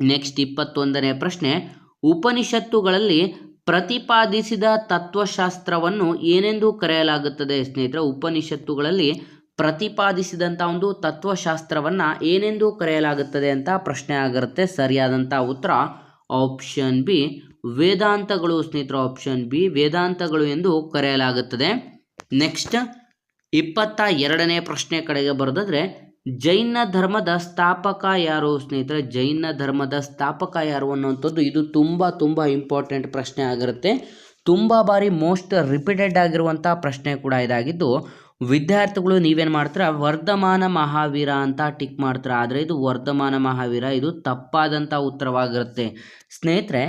ನೆಕ್ಸ್ಟ್ ಇಪ್ಪತ್ತೊಂದನೇ ಪ್ರಶ್ನೆ. ಉಪನಿಷತ್ತುಗಳಲ್ಲಿ ಪ್ರತಿಪಾದಿಸಿದ ತತ್ವಶಾಸ್ತ್ರವನ್ನು ಏನೆಂದು ಕರೆಯಲಾಗುತ್ತದೆ ಸ್ನೇಹಿತರೆ, ಉಪನಿಷತ್ತುಗಳಲ್ಲಿ ಪ್ರತಿಪಾದಿಸಿದಂಥ ಒಂದು ತತ್ವಶಾಸ್ತ್ರವನ್ನು ಏನೆಂದು ಕರೆಯಲಾಗುತ್ತದೆ ಅಂತ ಪ್ರಶ್ನೆ ಆಗಿರುತ್ತೆ. ಸರಿಯಾದಂಥ ಉತ್ತರ ಆಪ್ಷನ್ ಬಿ. ವೇದಾಂತಗಳು ಸ್ನೇಹಿತರ, ಆಪ್ಷನ್ ಬಿ, ವೇದಾಂತಗಳು ಎಂದು ಕರೆಯಲಾಗುತ್ತದೆ. ನೆಕ್ಸ್ಟ್ ಇಪ್ಪತ್ತ ಎರಡನೇ ಪ್ರಶ್ನೆ ಕಡೆಗೆ ಬರೋದಾದ್ರೆ ಜೈನ ಧರ್ಮದ ಸ್ಥಾಪಕ ಯಾರು ಸ್ನೇಹಿತರೆ? ಜೈನ ಧರ್ಮದ ಸ್ಥಾಪಕ ಯಾರು ಅನ್ನುವಂಥದ್ದು ಇದು ತುಂಬ ತುಂಬ ಇಂಪಾರ್ಟೆಂಟ್ ಪ್ರಶ್ನೆ ಆಗಿರುತ್ತೆ. ತುಂಬ ಬಾರಿ ಮೋಸ್ಟ್ ರಿಪೀಟೆಡ್ ಆಗಿರುವಂಥ ಪ್ರಶ್ನೆ ಕೂಡ ಇದಾಗಿದ್ದು, ವಿದ್ಯಾರ್ಥಿಗಳು ನೀವೇನು ಮಾಡ್ತೀರಾ? ವರ್ಧಮಾನ ಮಹಾವೀರ ಅಂತ ಟಿಕ್ ಮಾಡ್ತೀರಾ? ಆದರೆ ಇದು ವರ್ಧಮಾನ ಮಹಾವೀರ, ಇದು ತಪ್ಪಾದಂಥ ಉತ್ತರವಾಗಿರುತ್ತೆ. ಸ್ನೇಹಿತರೆ,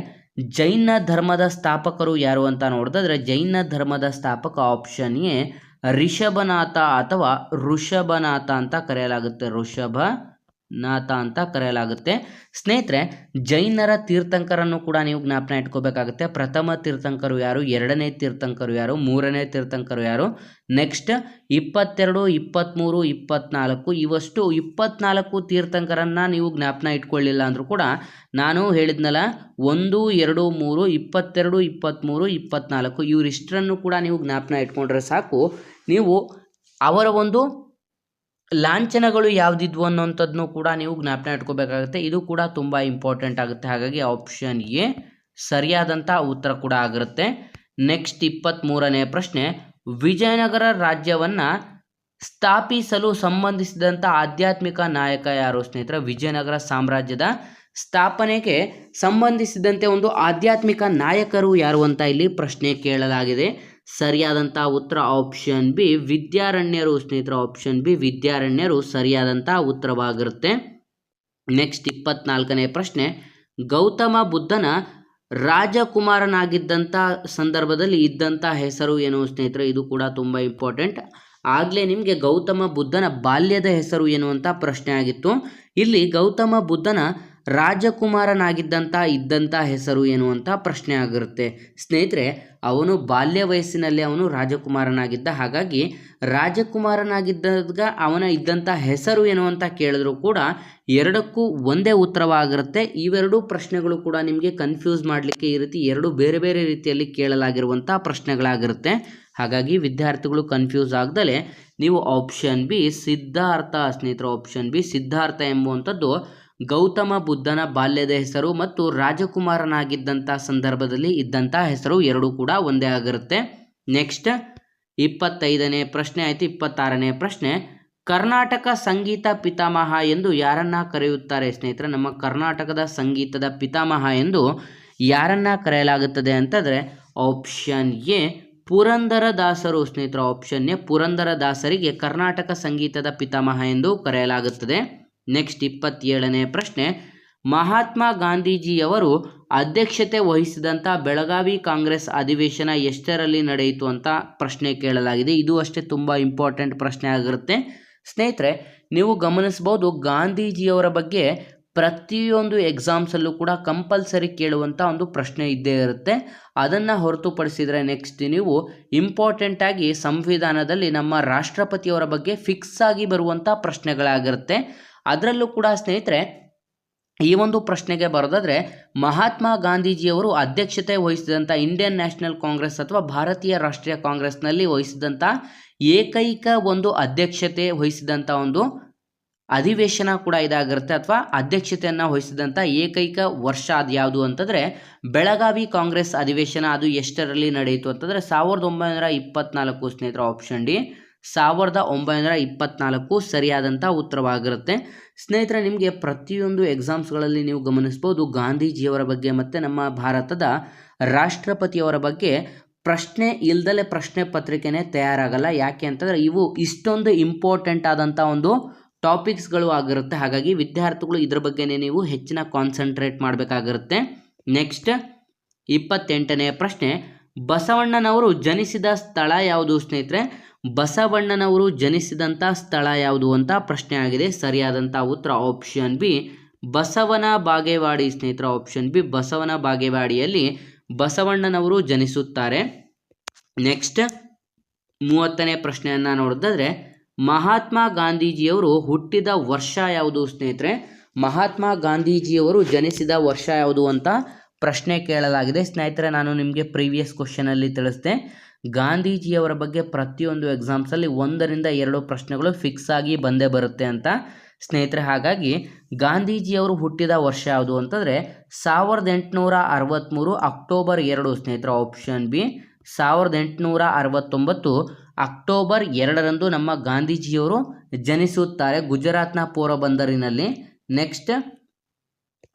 ಜೈನ ಧರ್ಮದ ಸ್ಥಾಪಕರು ಯಾರು ಅಂತ ನೋಡಿದ್ರೆ ಜೈನ ಧರ್ಮದ ಸ್ಥಾಪಕ ಆಪ್ಷನ್ ಎ ರಿಷಭನಾಥ ಅಥವಾ ಋಷಭನಾಥ ಅಂತ ಕರೆಯಲಾಗುತ್ತೆ. ಋಷಭನಾಥ ಅಂತ ಕರೆಯಲಾಗುತ್ತೆ. ಸ್ನೇಹಿತರೆ, ಜೈನರ ತೀರ್ಥಂಕರನ್ನು ಕೂಡ ನೀವು ಜ್ಞಾಪನ ಇಟ್ಕೋಬೇಕಾಗುತ್ತೆ. ಪ್ರಥಮ ತೀರ್ಥಂಕರು ಯಾರು? ಎರಡನೇ ತೀರ್ಥಂಕರು ಯಾರು? ಮೂರನೇ ತೀರ್ಥಂಕರು ಯಾರು? ನೆಕ್ಸ್ಟ್ ಇಪ್ಪತ್ತೆರಡು ಇಪ್ಪತ್ತ್ಮೂರು ಇಪ್ಪತ್ನಾಲ್ಕು, ಇವಷ್ಟು ಇಪ್ಪತ್ನಾಲ್ಕು ತೀರ್ಥಂಕರನ್ನು ನೀವು ಜ್ಞಾಪನ ಇಟ್ಕೊಳ್ಳಿಲ್ಲ ಅಂದರೂ ಕೂಡ ನಾನು ಹೇಳಿದ್ನಲ್ಲ, ಒಂದು, ಎರಡು, ಮೂರು, ಇಪ್ಪತ್ತೆರಡು ಇಪ್ಪತ್ತ್ಮೂರು ಇಪ್ಪತ್ನಾಲ್ಕು, ಇವರಿಷ್ಟರನ್ನು ಕೂಡ ನೀವು ಜ್ಞಾಪನ ಇಟ್ಕೊಂಡ್ರೆ ಸಾಕು. ನೀವು ಅವರ ಒಂದು ಲಾಂಛನಗಳು ಯಾವುದಿದ್ವು ಅನ್ನೋಂಥದ್ದನ್ನು ಕೂಡ ನೀವು ಜ್ಞಾಪನ ಇಟ್ಕೋಬೇಕಾಗುತ್ತೆ. ಇದು ಕೂಡ ತುಂಬ ಇಂಪಾರ್ಟೆಂಟ್ ಆಗುತ್ತೆ. ಹಾಗಾಗಿ ಆಪ್ಷನ್ ಎ ಸರಿಯಾದಂಥ ಉತ್ತರ ಕೂಡ ಆಗಿರುತ್ತೆ. ನೆಕ್ಸ್ಟ್ ಇಪ್ಪತ್ತ್ಮೂರನೇ ಪ್ರಶ್ನೆ, ವಿಜಯನಗರ ರಾಜ್ಯವನ್ನು ಸ್ಥಾಪಿಸಲು ಸಂಬಂಧಿಸಿದಂಥ ಆಧ್ಯಾತ್ಮಿಕ ನಾಯಕ ಯಾರು ಸ್ನೇಹಿತರೆ? ವಿಜಯನಗರ ಸಾಮ್ರಾಜ್ಯದ ಸ್ಥಾಪನೆಗೆ ಸಂಬಂಧಿಸಿದಂತೆ ಒಂದು ಆಧ್ಯಾತ್ಮಿಕ ನಾಯಕರು ಯಾರು ಅಂತ ಇಲ್ಲಿ ಪ್ರಶ್ನೆ ಕೇಳಲಾಗಿದೆ. ಸರಿಯಾದಂಥ ಉತ್ತರ ಆಪ್ಷನ್ ಬಿ ವಿದ್ಯಾರಣ್ಯರು ಸ್ನೇಹಿತರ ಆಪ್ಷನ್ ಬಿ ವಿದ್ಯಾರಣ್ಯರು ಸರಿಯಾದಂಥ ಉತ್ತರವಾಗಿರುತ್ತೆ. ನೆಕ್ಸ್ಟ್ ಇಪ್ಪತ್ನಾಲ್ಕನೇ ಪ್ರಶ್ನೆ, ಗೌತಮ ಬುದ್ಧನ ರಾಜಕುಮಾರನಾಗಿದ್ದಂಥ ಸಂದರ್ಭದಲ್ಲಿ ಇದ್ದಂಥ ಹೆಸರು ಏನು ಸ್ನೇಹಿತರೆ? ಇದು ಕೂಡ ತುಂಬ ಇಂಪಾರ್ಟೆಂಟ್ ಆಗಲೇ ನಿಮಗೆ ಗೌತಮ ಬುದ್ಧನ ಬಾಲ್ಯದ ಹೆಸರು ಏನು ಅಂತ ಪ್ರಶ್ನೆ ಆಗಿತ್ತು. ಇಲ್ಲಿ ಗೌತಮ ಬುದ್ಧನ ರಾಜಕುಮಾರನಾಗಿದ್ದಂಥ ಇದ್ದಂಥ ಹೆಸರು ಏನು ಅಂತ ಪ್ರಶ್ನೆ ಆಗಿರುತ್ತೆ. ಸ್ನೇಹಿತರೆ, ಅವನು ಬಾಲ್ಯ ವಯಸ್ಸಿನಲ್ಲಿ ಅವನು ರಾಜಕುಮಾರನಾಗಿದ್ದ. ಹಾಗಾಗಿ ರಾಜಕುಮಾರನಾಗಿದ್ದಾಗ ಅವನ ಇದ್ದಂಥ ಹೆಸರು ಏನು ಅಂತ ಕೇಳಿದ್ರು ಕೂಡ ಎರಡಕ್ಕೂ ಒಂದೇ ಉತ್ತರವಾಗಿರುತ್ತೆ. ಇವೆರಡೂ ಪ್ರಶ್ನೆಗಳು ಕೂಡ ನಿಮಗೆ ಕನ್ಫ್ಯೂಸ್ ಮಾಡಲಿಕ್ಕೆ ಈ ರೀತಿ ಎರಡು ಬೇರೆ ಬೇರೆ ರೀತಿಯಲ್ಲಿ ಕೇಳಲಾಗಿರುವಂಥ ಪ್ರಶ್ನೆಗಳಾಗಿರುತ್ತೆ. ಹಾಗಾಗಿ ವಿದ್ಯಾರ್ಥಿಗಳು ಕನ್ಫ್ಯೂಸ್ ಆಗದಲೇ ನೀವು ಆಪ್ಷನ್ ಬಿ ಸಿದ್ಧಾರ್ಥ ಸ್ನೇಹಿತರು ಆಪ್ಷನ್ ಬಿ ಸಿದ್ಧಾರ್ಥ ಎಂಬುವಂಥದ್ದು ಗೌತಮ ಬುದ್ಧನ ಬಾಲ್ಯದ ಹೆಸರು ಮತ್ತು ರಾಜಕುಮಾರನಾಗಿದ್ದಂಥ ಸಂದರ್ಭದಲ್ಲಿ ಇದ್ದಂಥ ಹೆಸರು ಎರಡೂ ಕೂಡ ಒಂದೇ ಆಗಿರುತ್ತೆ. ನೆಕ್ಸ್ಟ್ ಇಪ್ಪತ್ತೈದನೇ ಪ್ರಶ್ನೆ ಆಯಿತು. ಇಪ್ಪತ್ತಾರನೇ ಪ್ರಶ್ನೆ, ಕರ್ನಾಟಕ ಸಂಗೀತ ಪಿತಾಮಹ ಎಂದು ಯಾರನ್ನ ಕರೆಯುತ್ತಾರೆ? ಸ್ನೇಹಿತರೆ, ನಮ್ಮ ಕರ್ನಾಟಕದ ಸಂಗೀತದ ಪಿತಾಮಹ ಎಂದು ಯಾರನ್ನ ಕರೆಯಲಾಗುತ್ತದೆ ಅಂತಂದರೆ ಆಪ್ಷನ್ ಎ ಪುರಂದರ ದಾಸರು ಸ್ನೇಹಿತರು ಆಪ್ಷನ್ ಎ ಪುರಂದರ ದಾಸರಿಗೆ ಕರ್ನಾಟಕ ಸಂಗೀತದ ಪಿತಾಮಹ ಎಂದು ಕರೆಯಲಾಗುತ್ತದೆ. ನೆಕ್ಸ್ಟ್ ಇಪ್ಪತ್ತೇಳನೇ ಪ್ರಶ್ನೆ, ಮಹಾತ್ಮ ಗಾಂಧೀಜಿಯವರು ಅಧ್ಯಕ್ಷತೆ ವಹಿಸಿದಂಥ ಬೆಳಗಾವಿ ಕಾಂಗ್ರೆಸ್ ಅಧಿವೇಶನ ಎಷ್ಟರಲ್ಲಿ ನಡೆಯಿತು ಅಂತ ಪ್ರಶ್ನೆ ಕೇಳಲಾಗಿದೆ. ಇದು ಅಷ್ಟೇ ತುಂಬ ಇಂಪಾರ್ಟೆಂಟ್ ಪ್ರಶ್ನೆ ಆಗಿರುತ್ತೆ. ಸ್ನೇಹಿತರೆ, ನೀವು ಗಮನಿಸ್ಬೋದು ಗಾಂಧೀಜಿಯವರ ಬಗ್ಗೆ ಪ್ರತಿಯೊಂದು ಎಕ್ಸಾಮ್ಸಲ್ಲೂ ಕೂಡ ಕಂಪಲ್ಸರಿ ಕೇಳುವಂಥ ಒಂದು ಪ್ರಶ್ನೆ ಇದ್ದೇ ಇರುತ್ತೆ. ಅದನ್ನು ಹೊರತುಪಡಿಸಿದರೆ ನೆಕ್ಸ್ಟ್ ನೀವು ಇಂಪಾರ್ಟೆಂಟಾಗಿ ಸಂವಿಧಾನದಲ್ಲಿ ನಮ್ಮ ರಾಷ್ಟ್ರಪತಿಯವರ ಬಗ್ಗೆ ಫಿಕ್ಸ್ ಆಗಿ ಬರುವಂಥ ಪ್ರಶ್ನೆಗಳಾಗಿರುತ್ತೆ. ಅದರಲ್ಲೂ ಕೂಡ ಸ್ನೇಹಿತರೆ, ಈ ಒಂದು ಪ್ರಶ್ನೆಗೆ ಬರೋದಾದರೆ, ಮಹಾತ್ಮ ಗಾಂಧೀಜಿಯವರು ಅಧ್ಯಕ್ಷತೆ ವಹಿಸಿದಂಥ ಇಂಡಿಯನ್ ನ್ಯಾಷನಲ್ ಕಾಂಗ್ರೆಸ್ ಅಥವಾ ಭಾರತೀಯ ರಾಷ್ಟ್ರೀಯ ಕಾಂಗ್ರೆಸ್ನಲ್ಲಿ ವಹಿಸಿದಂಥ ಏಕೈಕ ಒಂದು ಅಧ್ಯಕ್ಷತೆ ವಹಿಸಿದಂಥ ಒಂದು ಅಧಿವೇಶನ ಕೂಡ ಇದಾಗಿರುತ್ತೆ ಅಥವಾ ಅಧ್ಯಕ್ಷತೆಯನ್ನು ವಹಿಸಿದಂಥ ಏಕೈಕ ವರ್ಷ ಅದು ಯಾವುದು ಅಂತಂದರೆ, ಬೆಳಗಾವಿ ಕಾಂಗ್ರೆಸ್ ಅಧಿವೇಶನ ಅದು ಎಷ್ಟರಲ್ಲಿ ನಡೆಯಿತು ಅಂತಂದರೆ, ಸಾವಿರದ ಒಂಬೈನೂರ ಇಪ್ಪತ್ನಾಲ್ಕು ಸ್ನೇಹಿತರ ಆಪ್ಷನ್ ಡಿ ಸಾವಿರದ ಒಂಬೈನೂರ ಇಪ್ಪತ್ನಾಲ್ಕು ಸರಿಯಾದಂಥ ಉತ್ತರವಾಗಿರುತ್ತೆ. ಸ್ನೇಹಿತರೆ, ನಿಮಗೆ ಪ್ರತಿಯೊಂದು ಎಕ್ಸಾಮ್ಸ್ಗಳಲ್ಲಿ ನೀವು ಗಮನಿಸ್ಬೋದು. ಗಾಂಧೀಜಿಯವರ ಬಗ್ಗೆ ಮತ್ತು ನಮ್ಮ ಭಾರತದ ರಾಷ್ಟ್ರಪತಿಯವರ ಬಗ್ಗೆ ಪ್ರಶ್ನೆ ಇಲ್ದಲೆ ಪ್ರಶ್ನೆ ಪತ್ರಿಕೆನೇ ತಯಾರಾಗಲ್ಲ. ಯಾಕೆ ಅಂತಂದರೆ, ಇವು ಇಷ್ಟೊಂದು ಇಂಪಾರ್ಟೆಂಟ್ ಆದಂಥ ಒಂದು ಟಾಪಿಕ್ಸ್ಗಳು ಆಗಿರುತ್ತೆ. ಹಾಗಾಗಿ ವಿದ್ಯಾರ್ಥಿಗಳು ಇದ್ರ ಬಗ್ಗೆನೇ ನೀವು ಹೆಚ್ಚಿನ ಕಾನ್ಸಂಟ್ರೇಟ್ ಮಾಡಬೇಕಾಗಿರುತ್ತೆ. ನೆಕ್ಸ್ಟ್ ಇಪ್ಪತ್ತೆಂಟನೆಯ ಪ್ರಶ್ನೆ. ಬಸವಣ್ಣನವರು ಜನಿಸಿದ ಸ್ಥಳ ಯಾವುದು ಸ್ನೇಹಿತರೆ? ಬಸವಣ್ಣನವರು ಜನಿಸಿದಂಥ ಸ್ಥಳ ಯಾವುದು ಅಂತ ಪ್ರಶ್ನೆ ಆಗಿದೆ. ಸರಿಯಾದಂಥ ಉತ್ತರ ಆಪ್ಷನ್ ಬಿ ಬಸವನ ಬಾಗೇವಾಡಿ ಸ್ನೇಹಿತರ ಆಪ್ಷನ್ ಬಿ ಬಸವನ ಬಾಗೇವಾಡಿಯಲ್ಲಿ ಬಸವಣ್ಣನವರು ಜನಿಸುತ್ತಾರೆ. ನೆಕ್ಸ್ಟ್ ಮೂವತ್ತನೇ ಪ್ರಶ್ನೆಯನ್ನು ನೋಡಿದ್ರೆ ಮಹಾತ್ಮ ಗಾಂಧೀಜಿಯವರು ಹುಟ್ಟಿದ ವರ್ಷ ಯಾವುದು ಸ್ನೇಹಿತರೆ? ಮಹಾತ್ಮ ಗಾಂಧೀಜಿಯವರು ಜನಿಸಿದ ವರ್ಷ ಯಾವುದು ಅಂತ ಪ್ರಶ್ನೆ ಕೇಳಲಾಗಿದೆ. ಸ್ನೇಹಿತರೆ, ನಾನು ನಿಮಗೆ ಪ್ರೀವಿಯಸ್ ಕ್ವಶನಲ್ಲಿ ತಿಳಿಸ್ದೆ. ಗಾಂಧೀಜಿಯವರ ಬಗ್ಗೆ ಪ್ರತಿಯೊಂದು ಎಕ್ಸಾಮ್ಸಲ್ಲಿ ಒಂದರಿಂದ ಎರಡು ಪ್ರಶ್ನೆಗಳು ಫಿಕ್ಸ್ ಆಗಿ ಬಂದೇ ಬರುತ್ತೆ ಅಂತ ಸ್ನೇಹಿತರೆ. ಹಾಗಾಗಿ ಗಾಂಧೀಜಿಯವರು ಹುಟ್ಟಿದ ವರ್ಷ ಯಾವುದು ಅಂತಂದರೆ ಸಾವಿರದ ಎಂಟುನೂರ ಅರವತ್ತ್ಮೂರು ಅಕ್ಟೋಬರ್ ಎರಡು ಸ್ನೇಹಿತರ ಆಪ್ಷನ್ ಬಿ ಸಾವಿರದ ಎಂಟುನೂರ ಅರವತ್ತೊಂಬತ್ತು ಅಕ್ಟೋಬರ್ ಎರಡರಂದು ನಮ್ಮ ಗಾಂಧೀಜಿಯವರು ಜನಿಸುತ್ತಾರೆ ಗುಜರಾತ್ನ ಪೋರಬಂದರಿನಲ್ಲಿ. ನೆಕ್ಸ್ಟ್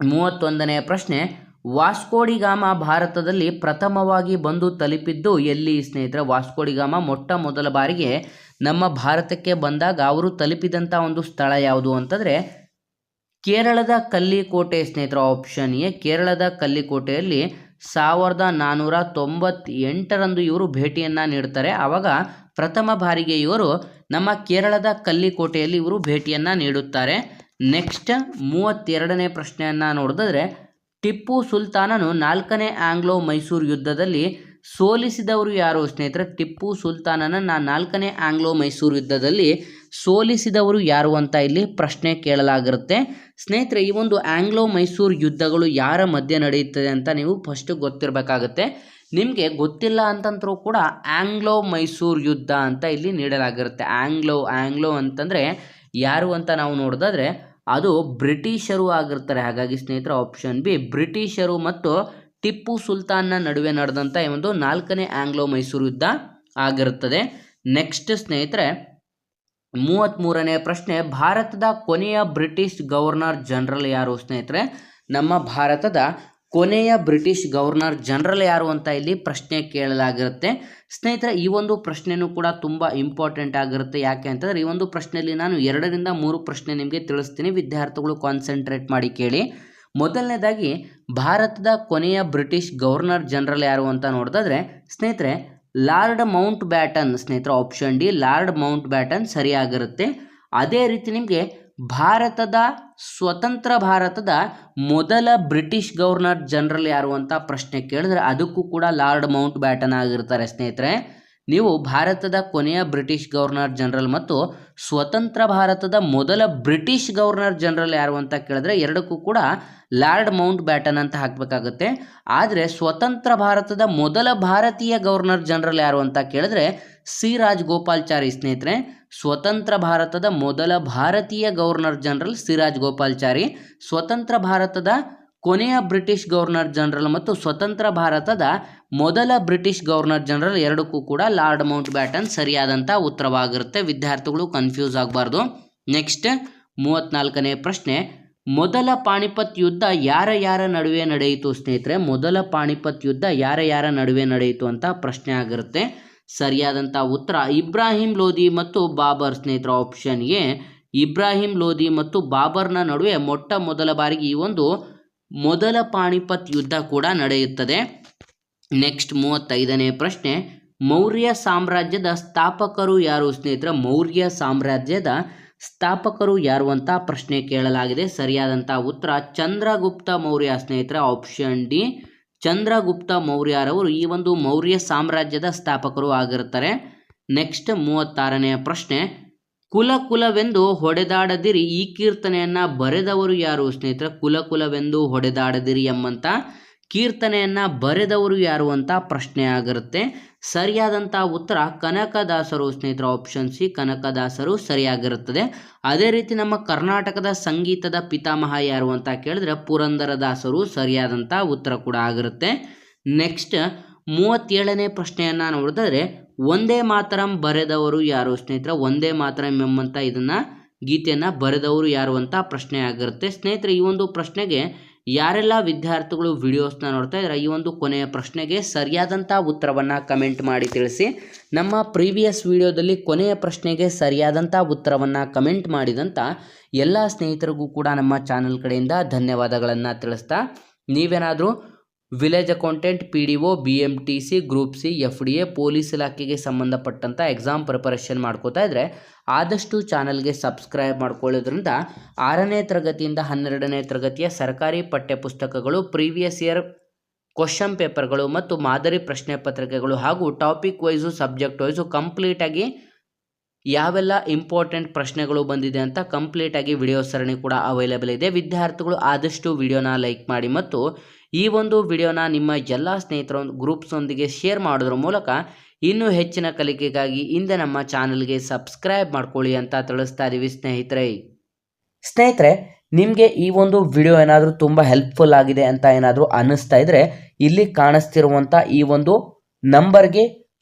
ಮೂವತ್ತೊಂದನೆಯ ಪ್ರಶ್ನೆ. ವಾಸ್ಕೋಡಿಗಾಮ ಭಾರತದಲ್ಲಿ ಪ್ರಥಮವಾಗಿ ಬಂದು ತಲುಪಿದ್ದು ಎಲ್ಲಿ, ಸ್ನೇಹಿತರೆ? ವಾಸ್ಕೋಡಿಗಾಮ ಮೊಟ್ಟ ಮೊದಲ ಬಾರಿಗೆ ನಮ್ಮ ಭಾರತಕ್ಕೆ ಬಂದಾಗ ಅವರು ತಲುಪಿದಂಥ ಒಂದು ಸ್ಥಳ ಯಾವುದು ಅಂತಂದರೆ, ಕೇರಳದ ಕಲ್ಲಿಕೋಟೆ ಸ್ನೇಹಿತರ ಆಪ್ಷನ್ ಎ. ಕೇರಳದ ಕಲ್ಲಿಕೋಟೆಯಲ್ಲಿ ಸಾವಿರದ ನಾನ್ನೂರ ತೊಂಬತ್ತೆಂಟರಂದು ಇವರು ಭೇಟಿಯನ್ನು ನೀಡ್ತಾರೆ. ಆವಾಗ ಪ್ರಥಮ ಬಾರಿಗೆ ಇವರು ನಮ್ಮ ಕೇರಳದ ಕಲ್ಲಿಕೋಟೆಯಲ್ಲಿ ಇವರು ಭೇಟಿಯನ್ನು ನೀಡುತ್ತಾರೆ. ನೆಕ್ಸ್ಟ್ ಮೂವತ್ತೆರಡನೇ ಪ್ರಶ್ನೆಯನ್ನು ನೋಡಿದ್ರೆ ಟಿಪ್ಪು ಸುಲ್ತಾನನು ನಾಲ್ಕನೇ ಆಂಗ್ಲೋ ಮೈಸೂರು ಯುದ್ಧದಲ್ಲಿ ಸೋಲಿಸಿದವರು ಯಾರು ಸ್ನೇಹಿತರೆ? ಟಿಪ್ಪು ಸುಲ್ತಾನನ ನಾಲ್ಕನೇ ಆಂಗ್ಲೋ ಮೈಸೂರು ಯುದ್ಧದಲ್ಲಿ ಸೋಲಿಸಿದವರು ಯಾರು ಅಂತ ಇಲ್ಲಿ ಪ್ರಶ್ನೆ ಕೇಳಲಾಗಿರುತ್ತೆ. ಸ್ನೇಹಿತರೆ, ಈ ಒಂದು ಆಂಗ್ಲೋ ಮೈಸೂರು ಯುದ್ಧಗಳು ಯಾರ ಮಧ್ಯೆ ನಡೆಯುತ್ತದೆ ಅಂತ ನೀವು ಫಸ್ಟ್ ಗೊತ್ತಿರಬೇಕಾಗುತ್ತೆ. ನಿಮಗೆ ಗೊತ್ತಿಲ್ಲ ಅಂತಂದ್ರೂ ಕೂಡ ಆಂಗ್ಲೋ ಮೈಸೂರು ಯುದ್ಧ ಅಂತ ಇಲ್ಲಿ ನೀಡಲಾಗಿರುತ್ತೆ. ಆಂಗ್ಲೋ ಆಂಗ್ಲೋ ಅಂತಂದರೆ ಯಾರು ಅಂತ ನಾವು ನೋಡೋದಾದ್ರೆ ಅದು ಬ್ರಿಟಿಷರು ಆಗಿರ್ತಾರೆ. ಹಾಗಾಗಿ ಸ್ನೇಹಿತರ ಆಪ್ಷನ್ ಬಿ ಬ್ರಿಟಿಷರು ಮತ್ತು ಟಿಪ್ಪು ಸುಲ್ತಾನ್ನ ನಡುವೆ ನಡೆದಂಥ ಈ ಒಂದು ನಾಲ್ಕನೇ ಆಂಗ್ಲೋ ಮೈಸೂರು ಯುದ್ಧ ಆಗಿರುತ್ತದೆ. ನೆಕ್ಸ್ಟ್ ಸ್ನೇಹಿತರೆ ಮೂವತ್ತ್ಮೂರನೇ ಪ್ರಶ್ನೆ, ಭಾರತದ ಕೊನೆಯ ಬ್ರಿಟಿಷ್ ಗವರ್ನರ್ ಜನರಲ್ ಯಾರು ಸ್ನೇಹಿತರೆ? ನಮ್ಮ ಭಾರತದ ಕೊನೆಯ ಬ್ರಿಟಿಷ್ ಗವರ್ನರ್ ಜನರಲ್ ಯಾರು ಅಂತ ಇಲ್ಲಿ ಪ್ರಶ್ನೆ ಕೇಳಲಾಗಿರುತ್ತೆ. ಸ್ನೇಹಿತರೆ, ಈ ಒಂದು ಪ್ರಶ್ನೆನೂ ಕೂಡ ತುಂಬ ಇಂಪಾರ್ಟೆಂಟ್ ಆಗಿರುತ್ತೆ. ಯಾಕೆ ಅಂತಂದರೆ, ಈ ಒಂದು ಪ್ರಶ್ನೆಯಲ್ಲಿ ನಾನು ಎರಡರಿಂದ ಮೂರು ಪ್ರಶ್ನೆ ನಿಮಗೆ ತಿಳಿಸ್ತೀನಿ. ವಿದ್ಯಾರ್ಥಿಗಳು ಕಾನ್ಸಂಟ್ರೇಟ್ ಮಾಡಿ ಕೇಳಿ. ಮೊದಲನೇದಾಗಿ, ಭಾರತದ ಕೊನೆಯ ಬ್ರಿಟಿಷ್ ಗವರ್ನರ್ ಜನರಲ್ ಯಾರು ಅಂತ ನೋಡಿದ್ರೆ ಸ್ನೇಹಿತರೆ, ಲಾರ್ಡ್ ಮೌಂಟ್ ಬ್ಯಾಟನ್ ಸ್ನೇಹಿತರೆ option D, Lord Mountbatten ಸರಿಯಾಗಿರುತ್ತೆ. ಅದೇ ರೀತಿ ನಿಮಗೆ ಭಾರತದ, ಸ್ವತಂತ್ರ ಭಾರತದ ಮೊದಲ ಬ್ರಿಟಿಷ್ ಗವರ್ನರ್ ಜನರಲ್ ಯಾರು ಅಂತ ಪ್ರಶ್ನೆ ಕೇಳಿದ್ರೆ ಅದಕ್ಕೂ ಕೂಡ ಲಾರ್ಡ್ ಮೌಂಟ್ ಬ್ಯಾಟನ್ ಆಗಿರ್ತಾರೆ ಸ್ನೇಹಿತರೆ. ನೀವು ಭಾರತದ ಕೊನೆಯ ಬ್ರಿಟಿಷ್ ಗವರ್ನರ್ ಜನರಲ್ ಮತ್ತು ಸ್ವತಂತ್ರ ಭಾರತದ ಮೊದಲ ಬ್ರಿಟಿಷ್ ಗವರ್ನರ್ ಜನರಲ್ ಯಾರು ಅಂತ ಕೇಳಿದ್ರೆ ಎರಡಕ್ಕೂ ಕೂಡ ಲಾರ್ಡ್ ಮೌಂಟ್ ಬ್ಯಾಟನ್ ಅಂತ ಹಾಕಬೇಕಾಗುತ್ತೆ. ಆದರೆ ಸ್ವತಂತ್ರ ಭಾರತದ ಮೊದಲ ಭಾರತೀಯ ಗವರ್ನರ್ ಜನರಲ್ ಯಾರು ಅಂತ ಕೇಳಿದ್ರೆ ಸಿ ರಾಜ್ ಗೋಪಾಲ್ಚಾರಿ ಸ್ನೇಹಿತರೆ. ಸ್ವತಂತ್ರ ಭಾರತದ ಮೊದಲ ಭಾರತೀಯ ಗವರ್ನರ್ ಜನರಲ್ ಸಿರಾಜ್ ಗೋಪಾಲ್ಚಾರಿ, ಸ್ವತಂತ್ರ ಭಾರತದ ಕೊನೆಯ ಬ್ರಿಟಿಷ್ ಗವರ್ನರ್ ಜನರಲ್ ಮತ್ತು ಸ್ವತಂತ್ರ ಭಾರತದ ಮೊದಲ ಬ್ರಿಟಿಷ್ ಗವರ್ನರ್ ಜನರಲ್ ಎರಡಕ್ಕೂ ಕೂಡ ಲಾರ್ಡ್ ಮೌಂಟ್ ಬ್ಯಾಟನ್ ಸರಿಯಾದಂಥ ಉತ್ತರವಾಗಿರುತ್ತೆ. ವಿದ್ಯಾರ್ಥಿಗಳು ಕನ್ಫ್ಯೂಸ್ ಆಗಬಾರ್ದು. ನೆಕ್ಸ್ಟ್ ಮೂವತ್ನಾಲ್ಕನೇ ಪ್ರಶ್ನೆ, ಮೊದಲ ಪಾಣಿಪತ್ ಯುದ್ಧ ಯಾರ ಯಾರ ನಡುವೆ ನಡೆಯಿತು ಸ್ನೇಹಿತರೆ? ಮೊದಲ ಪಾಣಿಪತ್ ಯುದ್ಧ ಯಾರ ಯಾರ ನಡುವೆ ನಡೆಯಿತು ಅಂತ ಪ್ರಶ್ನೆ ಆಗಿರುತ್ತೆ. ಸರಿಯಾದಂಥ ಉತ್ತರ ಇಬ್ರಾಹಿಂ ಲೋಧಿ ಮತ್ತು ಬಾಬರ್ ಸ್ನೇಹಿತರ ಆಪ್ಷನ್ ಎ ಇಬ್ರಾಹಿಂ ಲೋಧಿ ಮತ್ತು ಬಾಬರ್ನ ನಡುವೆ ಮೊಟ್ಟ ಮೊದಲ ಬಾರಿಗೆ ಈ ಒಂದು ಮೊದಲ ಪಾಣಿಪತ್ ಯುದ್ಧ ಕೂಡ ನಡೆಯುತ್ತದೆ. ನೆಕ್ಸ್ಟ್ ಮೂವತ್ತೈದನೇ ಪ್ರಶ್ನೆ, ಮೌರ್ಯ ಸಾಮ್ರಾಜ್ಯದ ಸ್ಥಾಪಕರು ಯಾರು? ಸ್ನೇಹಿತರ, ಮೌರ್ಯ ಸಾಮ್ರಾಜ್ಯದ ಸ್ಥಾಪಕರು ಯಾರು ಅಂತ ಪ್ರಶ್ನೆ ಕೇಳಲಾಗಿದೆ. ಸರಿಯಾದಂಥ ಉತ್ತರ ಚಂದ್ರಗುಪ್ತ ಮೌರ್ಯ ಸ್ನೇಹಿತರ ಆಪ್ಷನ್ ಡಿ ಚಂದ್ರಗುಪ್ತ ಮೌರ್ಯರವರು ಈ ಒಂದು ಮೌರ್ಯ ಸಾಮ್ರಾಜ್ಯದ ಸ್ಥಾಪಕರು ಆಗಿರ್ತಾರೆ ನೆಕ್ಸ್ಟ್ ಮೂವತ್ತಾರನೆಯ ಪ್ರಶ್ನೆ, ಕುಲಕುಲವೆಂದು ಹೊಡೆದಾಡದಿರಿ ಈ ಕೀರ್ತನೆಯನ್ನು ಬರೆದವರು ಯಾರು ಸ್ನೇಹಿತರೆ? ಕುಲಕುಲವೆಂದು ಹೊಡೆದಾಡದಿರಿ ಎಂಬಂಥ ಕೀರ್ತನೆಯನ್ನು ಬರೆದವರು ಯಾರು ಅಂತ ಪ್ರಶ್ನೆ ಆಗಿರುತ್ತೆ. ಸರಿಯಾದಂಥ ಉತ್ತರ ಕನಕದಾಸರು ಸ್ನೇಹಿತರ ಆಪ್ಷನ್ ಸಿ ಕನಕದಾಸರು ಸರಿಯಾಗಿರುತ್ತದೆ. ಅದೇ ರೀತಿ ನಮ್ಮ ಕರ್ನಾಟಕದ ಸಂಗೀತದ ಪಿತಾಮಹ ಯಾರು ಅಂತ ಕೇಳಿದ್ರೆ ಪುರಂದರದಾಸರು ಸರಿಯಾದಂಥ ಉತ್ತರ ಕೂಡ ಆಗಿರುತ್ತೆ. ನೆಕ್ಸ್ಟ್ ಮೂವತ್ತೇಳನೇ ಪ್ರಶ್ನೆಯನ್ನು ನೋಡಿದ್ರೆ ಒಂದೇ ಮಾತರಂ ಬರೆದವರು ಯಾರು? ಸ್ನೇಹಿತರ, ಒಂದೇ ಮಾತರಂ ಎಂಬಂತ ಇದನ್ನು ಗೀತೆಯನ್ನು ಬರೆದವರು ಯಾರು ಅಂತ ಪ್ರಶ್ನೆ ಆಗಿರುತ್ತೆ. ಸ್ನೇಹಿತರೆ, ಈ ಒಂದು ಪ್ರಶ್ನೆಗೆ ಯಾರೆಲ್ಲ ವಿದ್ಯಾರ್ಥಿಗಳು ವಿಡಿಯೋಸ್ನ ನೋಡ್ತಾ ಇದ್ದಾರೆ, ಈ ಒಂದು ಕೊನೆಯ ಪ್ರಶ್ನೆಗೆ ಸರಿಯಾದಂಥ ಉತ್ತರವನ್ನು ಕಮೆಂಟ್ ಮಾಡಿ ತಿಳಿಸಿ. ನಮ್ಮ ಪ್ರೀವಿಯಸ್ ವಿಡಿಯೋದಲ್ಲಿ ಕೊನೆಯ ಪ್ರಶ್ನೆಗೆ ಸರಿಯಾದಂಥ ಉತ್ತರವನ್ನು ಕಮೆಂಟ್ ಮಾಡಿದಂಥ ಎಲ್ಲ ಸ್ನೇಹಿತರಿಗೂ ಕೂಡ ನಮ್ಮ ಚಾನಲ್ ಕಡೆಯಿಂದ ಧನ್ಯವಾದಗಳನ್ನು ತಿಳಿಸ್ತಾ. ನೀವೇನಾದರೂ village accountant, P D O, B M T C, group C, F D A, police ಇಲಾಖೆಗೆ ಸಂಬಂಧಪಟ್ಟಂಥ ಎಕ್ಸಾಮ್ ಪ್ರಿಪರೇಷನ್ ಮಾಡ್ಕೋತಾ ಇದ್ದರೆ ಆದಷ್ಟು ಚಾನಲ್ಗೆ ಸಬ್ಸ್ಕ್ರೈಬ್ ಮಾಡ್ಕೊಳ್ಳೋದ್ರಿಂದ ಆರನೇ ತರಗತಿಯಿಂದ ಹನ್ನೆರಡನೇ ತರಗತಿಯ ಸರ್ಕಾರಿ ಪಠ್ಯಪುಸ್ತಕಗಳು ಪ್ರೀವಿಯಸ್ ಇಯರ್ ಕ್ವಶನ್ ಪೇಪರ್ಗಳು ಮತ್ತು ಮಾದರಿ ಪ್ರಶ್ನೆ ಪತ್ರಿಕೆಗಳು ಹಾಗೂ ಟಾಪಿಕ್ ವೈಸು ಸಬ್ಜೆಕ್ಟ್ ವೈಸು ಕಂಪ್ಲೀಟಾಗಿ ಯಾವೆಲ್ಲ ಇಂಪಾರ್ಟೆಂಟ್ ಪ್ರಶ್ನೆಗಳು ಬಂದಿದೆ ಅಂತ ಕಂಪ್ಲೀಟಾಗಿ ವಿಡಿಯೋ ಸರಣಿ ಕೂಡ ಅವೈಲೇಬಲ್ ಇದೆ. ವಿದ್ಯಾರ್ಥಿಗಳು ಆದಷ್ಟು ವಿಡಿಯೋನ ಲೈಕ್ ಮಾಡಿ ಮತ್ತು ಈ ಒಂದು ವಿಡಿಯೋನ ನಿಮ್ಮ ಎಲ್ಲ ಸ್ನೇಹಿತರ ಗ್ರೂಪ್ಸೊಂದಿಗೆ ಶೇರ್ ಮಾಡೋದ್ರ ಮೂಲಕ ಇನ್ನೂ ಹೆಚ್ಚಿನ ಕಲಿಕೆಗಾಗಿ ಹಿಂದೆ ನಮ್ಮ ಚಾನಲ್ಗೆ ಸಬ್ಸ್ಕ್ರೈಬ್ ಮಾಡ್ಕೊಳ್ಳಿ ಅಂತ ತಿಳಿಸ್ತಾ ಇದ್ದೀವಿ ಸ್ನೇಹಿತರೆ. ಸ್ನೇಹಿತರೆ, ನಿಮಗೆ ಈ ಒಂದು ವಿಡಿಯೋ ಏನಾದರೂ ತುಂಬ ಹೆಲ್ಪ್ಫುಲ್ ಆಗಿದೆ ಅಂತ ಏನಾದರೂ ಅನ್ನಿಸ್ತಾ ಇದ್ರೆ ಇಲ್ಲಿ ಕಾಣಿಸ್ತಿರುವಂಥ ಈ ಒಂದು ನಂಬರ್ಗೆ